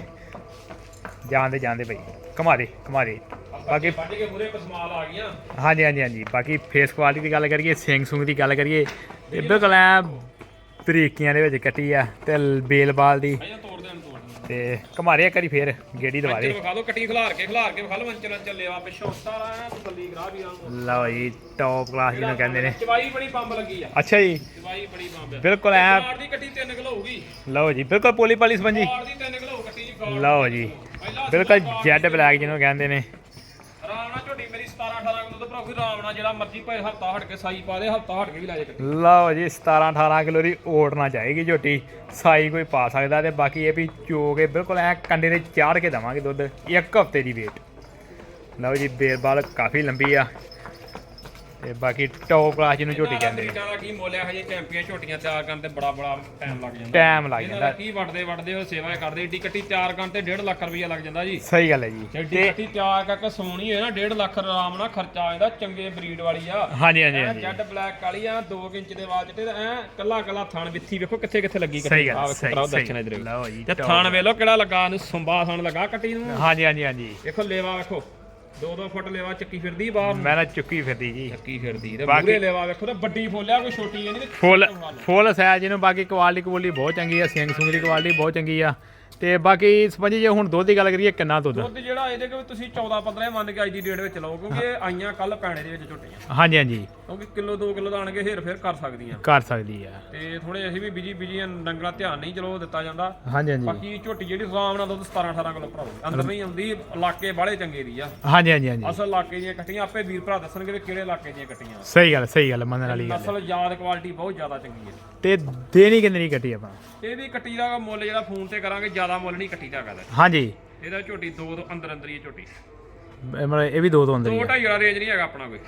ਜਾਂਦੇ ਜਾਂਦੇ ਭਾਈ ਕਮਾ ਦੇ ਕਮਾ ਦੇ। ਬਾਕੀ ਵੱਢ ਕੇ ਮੂਰੇ ਕਸਮਾਲ ਆ ਗਈਆਂ ਹਾਂਜੀ ਹਾਂਜੀ ਹਾਂਜੀ। ਬਾਕੀ ਫੇਸ ਕੁਆਲਿਟੀ ਦੀ ਗੱਲ ਕਰੀਏ ਸਿੰਗ ਸੁੰਗ ਦੀ ਗੱਲ ਕਰੀਏ ਤੇ ਬਿਲਕੁਲ ਐ ਬਰੀਕੀਆਂ ਦੇ ਵਿੱਚ ਕੱਟੀ ਆ ਤੇ ਬੇਲ ਬਾਲ ਦੀ। ਆਈਆਂ ਤੋੜ ਦੇਣ ਤੋੜ ਦੇਣ। ਤੇ ਘਮਾਰੇ ਕਰੀ ਫੇਰ ਗੇੜੀ ਦਵਾ ਅੰਚਲ ਦੇ ਵਿਖਾ ਦਿਓ ਕੱਟੀ ਖਿਲਾਰ ਕੇ ਖਿਲਾਰ ਕੇ ਵਿਖਾ ਲਓ ਅੰਚਲ ਅੰਚਲ ਲੇਵਾ ਪਿੱਛੋਂ ਸਾਰਾ ਐ ਤਸੱਲੀ ਕਰਾ ਵੀ ਆਉਂ ਲਓ ਜੀ ਟੌਪ ਕਲਾਸ ਜਿਹਨੂੰ ਕਹਿੰਦੇ ਨੇ। ਚਵਾਈ ਬੜੀ ਬੰਬ ਲੱਗੀ ਆ। ਅੱਛਾ ਜੀ। ਚਵਾਈ ਬੜੀ ਬੰਬ ਆ। ਬਿਲਕੁਲ ਐ ਕਾਰ ਦੀ ਕੱਟੀ 3 ਕਿਲੋ ਹੋਊਗੀ ਲਓ ਜੀ ਬਿਲਕੁਲ ਪੋਲੀ ਪਾਲੀ ਸਪੰਜੀ ਕਾਰ ਦੀ 3 ਕਿਲੋ ਕੱਟੀ ਜੀ ਲਓ ਜੀ। ਬਿਲਕੁਲ ਜੈਡ ਬਲੈਕ ਜਿਹਨੂੰ ਕਹਿੰਦੇ ਨੇ। ਕਿਲੋ ਜਿਹੜਾ ਮਰਜ਼ੀ ਭਾਵੇਂ ਹਫਤਾ ਹਟ ਕੇ ਸਾਈ ਪਾ ਦੇ, ਹਫਤਾ ਹਟ ਕੇ ਵੀ ਲੈ ਜਾ ਲਓ ਜੀ 17 18 ਕਿਲੋ ਦੀ ਓੜਨਾ ਚਾਹੀਗੀ ਝੋਟੀ। ਸਾਈ ਕੋਈ ਪਾ ਸਕਦਾ ਤੇ ਬਾਕੀ ਇਹ ਵੀ ਚੋ ਕੇ ਬਿਲਕੁਲ ਐ ਕੰਡੇ ਤੇ ਚਾੜ ਕੇ ਦਵਾਂਗੇ ਦੁੱਧ ਇੱਕ ਹਫ਼ਤੇ ਦੀ ਵੇਟ ਲਓ ਜੀ ਬੇਰਬਾਲ ਕਾਫੀ ਲੰਬੀ ਆ। ਤੇ ਬਾਕੀ ਟੌਪ ਕਲਾਸ ਜਿਹਨੂੰ ਝੋਟੀ ਕਹਿੰਦੇ ਨੇ। ਦਾ ਕੀ ਮੁੱਲ ਹੈ ਹਜੇ ਚੈਂਪੀਅਨ ਝੋਟੀਆਂ ਤਿਆਰ ਕਰਨ ਤੇ ਬੜਾ ਬੜਾ ਟਾਈਮ ਲੱਗ ਜਾਂਦਾ। ਟਾਈਮ ਲੱਗ ਇਹਨਾਂ ਜਾਂਦਾ। ਕੀ ਵੜਦੇ ਵੜਦੇ ਉਹ ਸੇਵਾ ਕਰਦੇ ਏਡੀ ਕੱਟੀ ਤਿਆਰ ਕਰਨ ਤੇ 1.5 ਲੱਖ ਰੁਪਈਆ ਲੱਗ ਜਾਂਦਾ ਜੀ। ਸਹੀ ਗੱਲ ਹੈ ਜੀ। ਏਡੀ ਕੱਟੀ ਤਿਆਰ ਕਰਕੇ ਸੋਣੀ ਹੋਏ ਨਾ 1.5 ਲੱਖ ਆਰਾਮ ਨਾਲ ਖਰਚਾ ਆ ਜਾਂਦਾ ਚੰਗੇ ਬਰੀਡ ਵਾਲੀ ਆ। ਹਾਂਜੀ ਹਾਂਜੀ ਐ ਹਾਂਜੀ। ਜੈਡ ਬਲੈਕ ਵਾਲੀ ਆ 2 ਇੰਚ ਦੇ ਵਾਲ ਚਿੱਟੇ ਐ ਕੱਲਾ ਕੱਲਾ ਥਣ ਵਿੱਥੀ ਵੇਖੋ ਕਿੱਥੇ ਕਿੱਥੇ ਲੱਗੀ ਸਹੀ ਗੱਲ, ਸਹੀ- ਕਰਾਓ ਸਹੀ। ਦਰਸ਼ਨ ਇਧਰ ਲਓ ਜੀ, ਤੇ top ਥਣ ਵੇਲੋ ਕਿਹੜਾ ਲੱਗਾ ਨੂੰ ਸੁੰਬਾ ਥਣ ਲੱਗਾ ਕੱਟੀ ਨੂੰ। ਹਾਂਜੀ ਹਾਂਜੀ ਹਾਂਜੀ। ਵੇਖੋ ਲੇਵਾ ਵੇਖੋ। 2-2 ਫੁੱਟ ਲੇਵਾ ਚੱਕੀ ਫਿਰਦੀ ਬਾਹਰ ਨੂੰ। ਮੈਂ ਨਾ ਚੁੱਕੀ ਫਿਰਦੀ ਜੀ। ਚੱਕੀ ਫਿਰਦੀ ਤੇ ਬਾਕੀ- ਮੂਰੇ ਲੇਵਾ ਵੇਖੋ ਤੇ ਵੱਡੀ ਫੋਲਿਆ ਕੋਈ ਛੋਟੀ ਨਹੀਂ ਫੁੱਲ ਫੁੱਲ ਸਾਈਜ਼ ਜਿਹਨੂੰ ਬਾਕੀ ਕੁਆਲਿਟੀ ਕੁਆਲਿਟੀ ਬਹੁਤ ਚੰਗੀ ਆ ਸੁੰਗ ਦੀ ਕੁਆਲਿਟੀ ਬਹੁਤ ਚੰਗੀ ਆ। ਤੇ ਬਾਕੀ ਸਮਝੀ ਜੇ ਹੁਣ ਦੁੱਧ ਦੀ ਗੱਲ ਕਰੀਏ ਕਿੰਨਾ ਦੁੱਧ ਦੁੱਧ ਜਿਹੜਾ ਇਹਦੇ ਕਿ ਤੁਸੀਂ 14 15 ਮੰਨ ਕੇ ਅੱਜ ਦੀ ਡੇਟ ਵਿੱਚ ਲਓ ਕਿਉਂਕਿ ਇਹ ਆਈਆਂ ਕੱਲ ਪੈਣੇ ਦੇ ਵਿੱਚ ਝੋਟੀਆਂ। ਹਾਂਜੀ ਹਾਂਜੀ। ਕਿਉਂਕਿ ਕਿਲੋ 2 ਕਿਲੋ ਦਾ ਆਣ ਕੇ ਹੇਰ ਫੇਰ ਕਰ ਸਕਦੀਆਂ। ਕਰ ਸਕਦੀ ਆ। ਤੇ ਥੋੜੇ ਅਸੀਂ ਵੀ ਬਿਜ਼ੀ ਬਿਜ਼ੀ ਡੰਗਰਾ ਧਿਆਨ ਨਹੀਂ ਚਲੋ ਦਿੱਤਾ ਜਾਂਦਾ। ਹਾਂਜੀ ਹਾਂਜੀ। ਬਾਕੀ ਝੋਟੀ ਜਿਹੜੀ ਆਰਾਮ ਨਾਲ ਦੁੱਧ 17 18 ਕਿਲੋ ਭਰਾਓ ਅੰਦਰ ਨਹੀਂ ਆਉਂਦੀ ਇਲਾਕੇ ਬਾਹਲੇ ਚੰਗੇ ਦੀ ਆ। ਹਾਂਜੀ ਹਾਂਜੀ ਹਾਂਜੀ। ਅਸਲ ਇਲਾਕੇ ਦੀਆਂ ਕੱਟੀਆਂ ਆਪੇ ਵੀਰ ਭਰਾ ਦੱਸਣਗੇ ਵੀ ਕਿਹੜੇ ਇਲਾਕੇ ਦੀਆਂ ਕੱਟੀਆਂ। ਸਹੀ ਗੱਲ ਸਹੀ ਗੱਲ ਮੰਨਣ ਵਾਲੀ ਗੱਲ ਨਸਲ ਯਾਦ ਕੁਆਲਿਟੀ ਬਹੁਤ ਜ਼ਿਆਦਾ ਚੰਗੀ ਹੈ ਤੇ ਦੇਣੀ ਕਿੰਨੀ ਕੱਟੀ ਆਪਾਂ? ਇਹ ਵੀ ਕੱਟੀ ਦਾ ਮੁੱਲ ਜਿਹੜਾ ਫੋਨ ਤੇ ਕਰਾਂਗੇ ਜ਼ਿਆਦਾ ਮੁੱਲ ਨਹੀਂ ਕੱਟੀ ਦਾ ਕਰਦਾ ਹਾਂਜੀ। ਇਹਦਾ ਝੋਟੀ ਦੋ ਤੋਂ ਅੰਦਰ ਅੰਦਰ ਹੀ ਹੈ ਝੋਟੀ। ਇਹ ਮਤਲਬ ਇਹ ਵੀ ਦੋ ਤੋਂ ਅੰਦਰ ਹੀ ਦੋ ਆ ਢਾਈ ਵਾਲਾ ਰੇਂਜ ਨਹੀਂ ਹੈਗਾ ਆਪਣਾ ਕੋਈ।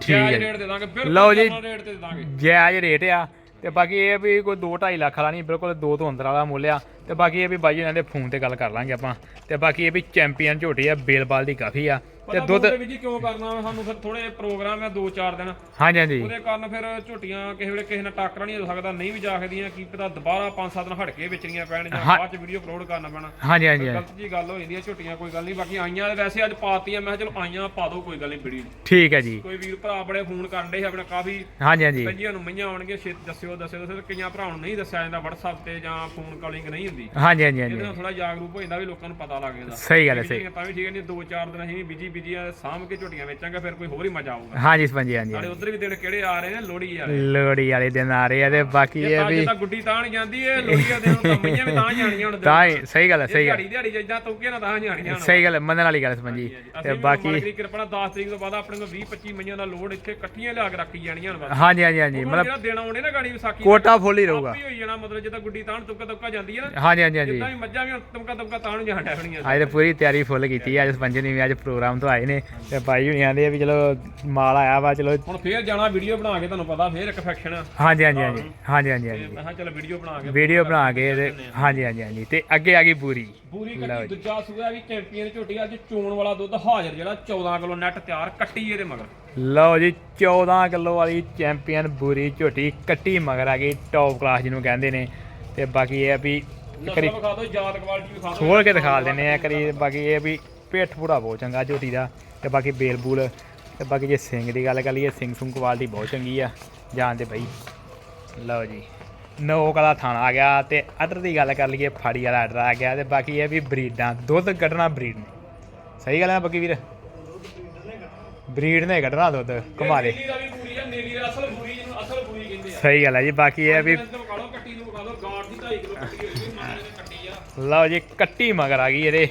ਠੀਕ ਹੈ ਜੀ। ਰੇਟ ਦੇ ਦਾਂਗੇ ਲਓ ਬਿਲਕੁਲ ਜੀ। ਜਰਨਲ ਰੇਟ ਤੇ ਦੇ ਦਾਂਗੇ। ਜਾਇਜ਼ ਰੇਟ ਆ। ਤੇ ਬਾਕੀ ਇਹ ਵੀ ਕੋਈ 2.5 ਲੱਖ ਵਾਲਾ ਨਹੀਂ ਬਿਲਕੁਲ 2 ਤੋਂ ਅੰਦਰ ਵਾਲਾ ਮੁੱਲ ਆ। ਤੇ ਬਾਕੀ ਇਹ ਵੀ ਬਾਈ ਇਹਨਾਂ ਦੇ ਫੋਨ ਤੇ ਗੱਲ ਕਰ ਲਾਂਗੇ ਆਪਾਂ। ਤੇ ਬਾਕੀ ਇਹ ਵੀ ਚੈਂਪੀਅਨ ਝੋਟੀ ਆ ਬੇਲਬਾਲ ਦੀ ਕਾਫੀ ਆ। ਤੇ ਦੁੱਧ ਵੀ ਜੀ ਕਿਉਂ ਕਰਨਾ ਸਾਨੂੰ ਫਿਰ ਥੋੜੇ ਪ੍ਰੋਗਰਾਮ ਆ 2-4 ਦਿਨ। ਹਾਂਜੀ ਹਾਂਜੀ। ਉਹਦੇ ਕਾਰਨ ਫਿਰ ਝੋਟੀਆਂ ਕਿਸੇ ਵੇਲੇ ਕਿਸੇ ਨਾਲ ਟੱਕਰ ਨਹੀਂ ਹੋ ਸਕਦਾ ਨਹੀਂ ਵੀ ਜਾ ਸਕਦੀਆਂ ਕੀ ਪਤਾ ਦੁਬਾਰਾ 5-7 ਦਿਨ ਹਟ ਕੇ ਵਿਚਰੀਆਂ ਪੈਣ ਜਾਂ ਹਾਂ। ਬਾਅਦ ਚ ਵੀਡੀਓ ਅਪਲੋਡ ਕਰਨਾ ਪੈਣਾ। ਹਾਂਜੀ ਹਾਂਜੀ। ਗਲਤ ਜੀ ਗੱਲ ਹੋ ਜਾਂਦੀ ਹੈ ਝੋਟੀਆਂ ਕੋਈ ਗੱਲ ਨਹੀਂ ਬਾਕੀ ਆਈਆਂ ਵੈਸੇ ਅੱਜ ਪਾਤੀਆਂ ਮੈਂ ਕਿਹਾ ਚਲੋ ਆਈਆਂ ਪਾ ਦਿਓ ਕੋਈ ਗੱਲ ਨਹੀਂ ਵੀਡੀਓ। ਠੀਕ ਹੈ ਜੀ। ਕੋਈ ਵੀਰ ਭਰਾ ਬੜੇ ਫੋਨ ਕਰਨ ਦੇ ਆਪਣੇ ਕਾਫੀ ਹਾਂਜੀ ਹਾਂਜੀ। ਕਈਆਂ ਨੂੰ ਮਈਆਂ ਆਉਣਗੇ ਛੇਤ ਦੱਸਿਓ ਦੱਸਿਓ ਦੱਸਿਓ ਕਈਆਂ ਭਰਾਵਾਂ ਨੂੰ ਨਹੀਂ ਦੱਸਿਆ ਜਾਂਦਾ WhatsApp ਤੇ ਜਾਂ ਫੋਨ ਕਾਲਿੰਗ ਨਹੀਂ ਹੁੰਦੀ। ਹਾਂਜੀ ਹਾਂਜੀ ਇਹਦੇ ਹਾਂਜੀ। ਨਾਲ ਥੋੜਾ ਜਾਗਰੂਕ ਹੋ ਜਾਂਦਾ ਵੀ ਲੋਕਾਂ ਨੂੰ ਪਤਾ ਲੱਗ ਜਾਂਦਾ। ਸਹੀ ਗੱਲ ਹੈ ਸਹੀ। ਤਾਂ ਵੀ ਠੀਕ ਹੈ ਨਹੀਂ ਦੋ ਚਾਰ ਦਿਨ ਅਸੀਂ ਵੀ ਬਿਜ਼ੀ ਬੀਜੀਆਂ ਸਾਂਭ ਕੇ ਝੋਟੀਆਂ ਵੇਚਾਂਗਾ ਫਿਰ ਕੋਈ ਹੋਰ ਹੀ ਮਜ਼ਾ ਆਊਗਾ। ਹਾਂਜੀ ਸਪੰਜੀ ਹਾਂਜੀ ਨਾਲੇ ਉਧਰ ਵੀ ਦਿਨ ਕਿਹੜੇ ਆ ਰਹੇ ਨੇ? ਲੋਹੜੀ ਵਾਲੇ ਲੋੜੀ ਵਾਲੇ ਦਿਨ ਆ ਰਹੇ ਆ ਤੇ ਬਾਕੀ ਇਹ ਤਾਂ ਵੀ ਜਿੱਦਾਂ ਗੁੱਡੀ ਤਾਣ ਜਾਂਦੀ ਏ ਲੋਹੜੀ ਦੇ ਦਿਨ ਤਾਂ ਮਈਆਂ ਵੀ ਤਾਂ ਜਾਣੀਆਂ ਹੁਣ। ਤਾਂ ਹੀ ਸਹੀ ਗੱਲ ਹੈ ਸਹੀ ਗੱਲ ਦਿਹਾੜੀ ਦਿਹਾੜੀ ਜਿੱਦਾਂ ਤੁੱਕੇ ਨਾ ਤਾਂ ਜਾਣੀਆਂ ਹੁਣ। ਸਹੀ ਗੱਲ ਮੰਨਣ ਵਾਲੀ ਗੱਲ ਸਪੰਜੀ ਤੇ ਬਾਕੀ ਕਿਰਪਾ 10 ਤਰੀਕ ਤੋਂ ਬਾਅਦ ਆਪਣੇ ਕੋਲ 20 25 ਮਈਆਂ ਦਾ ਲੋਡ ਇੱਥੇ ਇਕੱਠੀਆਂ ਲਿਆ ਕੇ ਰੱਖੀ ਜਾਣੀਆਂ ਹੁਣ ਬਸ। ਹਾਂਜੀ ਹਾਂਜੀ ਹਾਂਜੀ ਮਤਲਬ ਜਿਹੜਾ ਦਿਨ ਆਉਣੇ ਨਾ ਗਾੜੀ ਵਿਸਾਖੀ ਕੋਟਾ ਫੁੱਲ ਹੀ ਰਹੂਗਾ। ਆਪੇ ਹੋਈ ਜਾਣਾ ਮਤਲਬ ਜਿੱਦਾਂ ਗੁੱਡੀ ਤੁੱਕਾ ਤੁੱਕਾ ਜਾਂਦੀ ਨਾ। ਹਾਂਜੀ ਹਾਂਜੀ ਹਾਂਜੀ ਇਦਾਂ ਵੀ ਮੱਝਾਂ ਵੀ ਹੁਣ ਤੁਮਕਾ ਤੁਮਕਾ ਤਾਣ ਜਾਣ ਡੈਣੀਆਂ ਅੱਜ ਤੇ ਪੂਰੀ ਤਿਆਰੀ ਫੁੱਲ ਕੀਤੀ ਅੱਜ ਸਪੰਜੀ ਨੇ ਵੀ ਅੱਜ ਪ੍ਰੋਗਰਾਮ ਤੋਂ ਆਏ ਨੇ ਤੇ ਭਾਈ ਹੁਣੀ ਆਂਦੇ ਆ ਵੀ ਚਲੋ ਮਾਲ ਆਇਆ ਵਾ ਚਲੋ ਹੁਣ ਫੇਰ ਜਾਣਾ ਵੀਡੀਓ ਬਣਾ ਕੇ ਤੁਹਾਨੂੰ ਪਤਾ ਫੇਰ ਇੱਕ ਫੈਕਸ਼ਨ ਹਾਂਜੀ ਹਾਂਜੀ ਹਾਂਜੀ ਹਾਂਜੀ ਹਾਂਜੀ ਹਾਂਜੀ। ਮੈਂ ਕਿਹਾ ਚਲ ਵੀਡੀਓ ਬਣਾ ਕੇ ਵੀਡੀਓ ਬਣਾ ਕੇ ਤੇ ਹਾਂਜੀ ਹਾਂਜੀ ਹਾਂਜੀ ਤੇ ਅੱਗੇ ਆ ਗਈ ਪੂਰੀ। ਪੂਰੀ ਕੱਟੀ ਦੂਜਾ ਸੂਆ ਵੀ ਚੈਂਪੀਅਨ ਝੋਟੀ ਅੱਜ ਚੋਣ ਵਾਲਾ ਦੁੱਧ ਹਾਜ਼ਰ ਜਿਹੜਾ 14 ਕਿਲੋ ਨੈਟ ਤਿਆਰ ਕੱਟੀ ਇਹਦੇ ਮਗਰ। ਲਓ ਜੀ 14 ਕਿਲੋ ਵਾਲੀ ਚੈਂਪੀਅਨ ਬੂਰੀ ਝੋਟੀ ਕੱਟੀ ਮਗਰ ਆ ਗਈ ਟੌਪ ਕਲਾਸ ਜਿਹਨੂੰ ਕਹਿੰਦੇ ਨੇ। ਤੇ ਬਾਕੀ ਇਹ ਆ ਵੀ ਨਸਲ ਵਿਖਾ ਦਿਓ ਯਾਦ ਕੁਆਲਿਟੀ ਵਿਖਾ ਦਿਓ। ਖੋਲ ਕੇ ਦਿਖਾ ਦਿੰਨੇ ਆ ਕਰੀ ਬਾਕੀ ਇਹ ਵੀ ਪੇਟ ਪੂੜਾ ਬਹੁਤ ਚੰਗਾ ਝੋਟੀ ਦਾ ਤੇ ਬਾਕੀ ਬੇਲ ਬੂਲ ਤੇ ਬਾਕੀ ਜੇ ਸਿੰਘ ਦੀ ਗੱਲ ਕਰ ਲਈਏ ਸਿੰਘ ਸੁੰਗ ਕੁਆਲਿਟੀ ਬਹੁਤ ਚੰਗੀ ਆ। ਜਾਣਦੇ ਬਈ ਲਓ ਜੀ ਨੋਕ ਵਾਲਾ ਥਾਣਾ ਆ ਗਿਆ ਤੇ ਅਦਰ ਦੀ ਗੱਲ ਕਰ ਲਈਏ ਫਾੜੀ ਵਾਲਾ ਆਰਡਰ ਆ ਗਿਆ ਤੇ ਬਾਕੀ ਇਹ ਵੀ ਬਰੀਡਾਂ ਦੁੱਧ ਕੱਢਣਾ ਬਰੀਡ ਨੇ। ਸਹੀ ਗੱਲ ਹੈ ਬਾਕੀ ਵੀਰ? ਬਰੀਡ ਨੇ ਕੱਢਣਾ ਦੁੱਧ ਆ ਸਹੀ ਗੱਲ ਹੈ ਜੀ ਬਾਕੀ ਇਹ ਵੀ ਇਹਨਾਂ ਨੂੰ ਵਿਖਾ ਲਓ ਕੱਟੀ ਨੂੰ ਵਿਖਾ ਲਓ ਗਾਰਡ ਦੀ 2.5 ਕਿਲੋ ਕੱਟੀ ਹੋਈ ਸੀ ਮਾਰੇ ਨੇ ਕੱਟੀ ਆ। ਲਓ ਜੀ ਕੱਟੀ ਮਗਰ ਆ ਗਈ ਇਹਦੇ।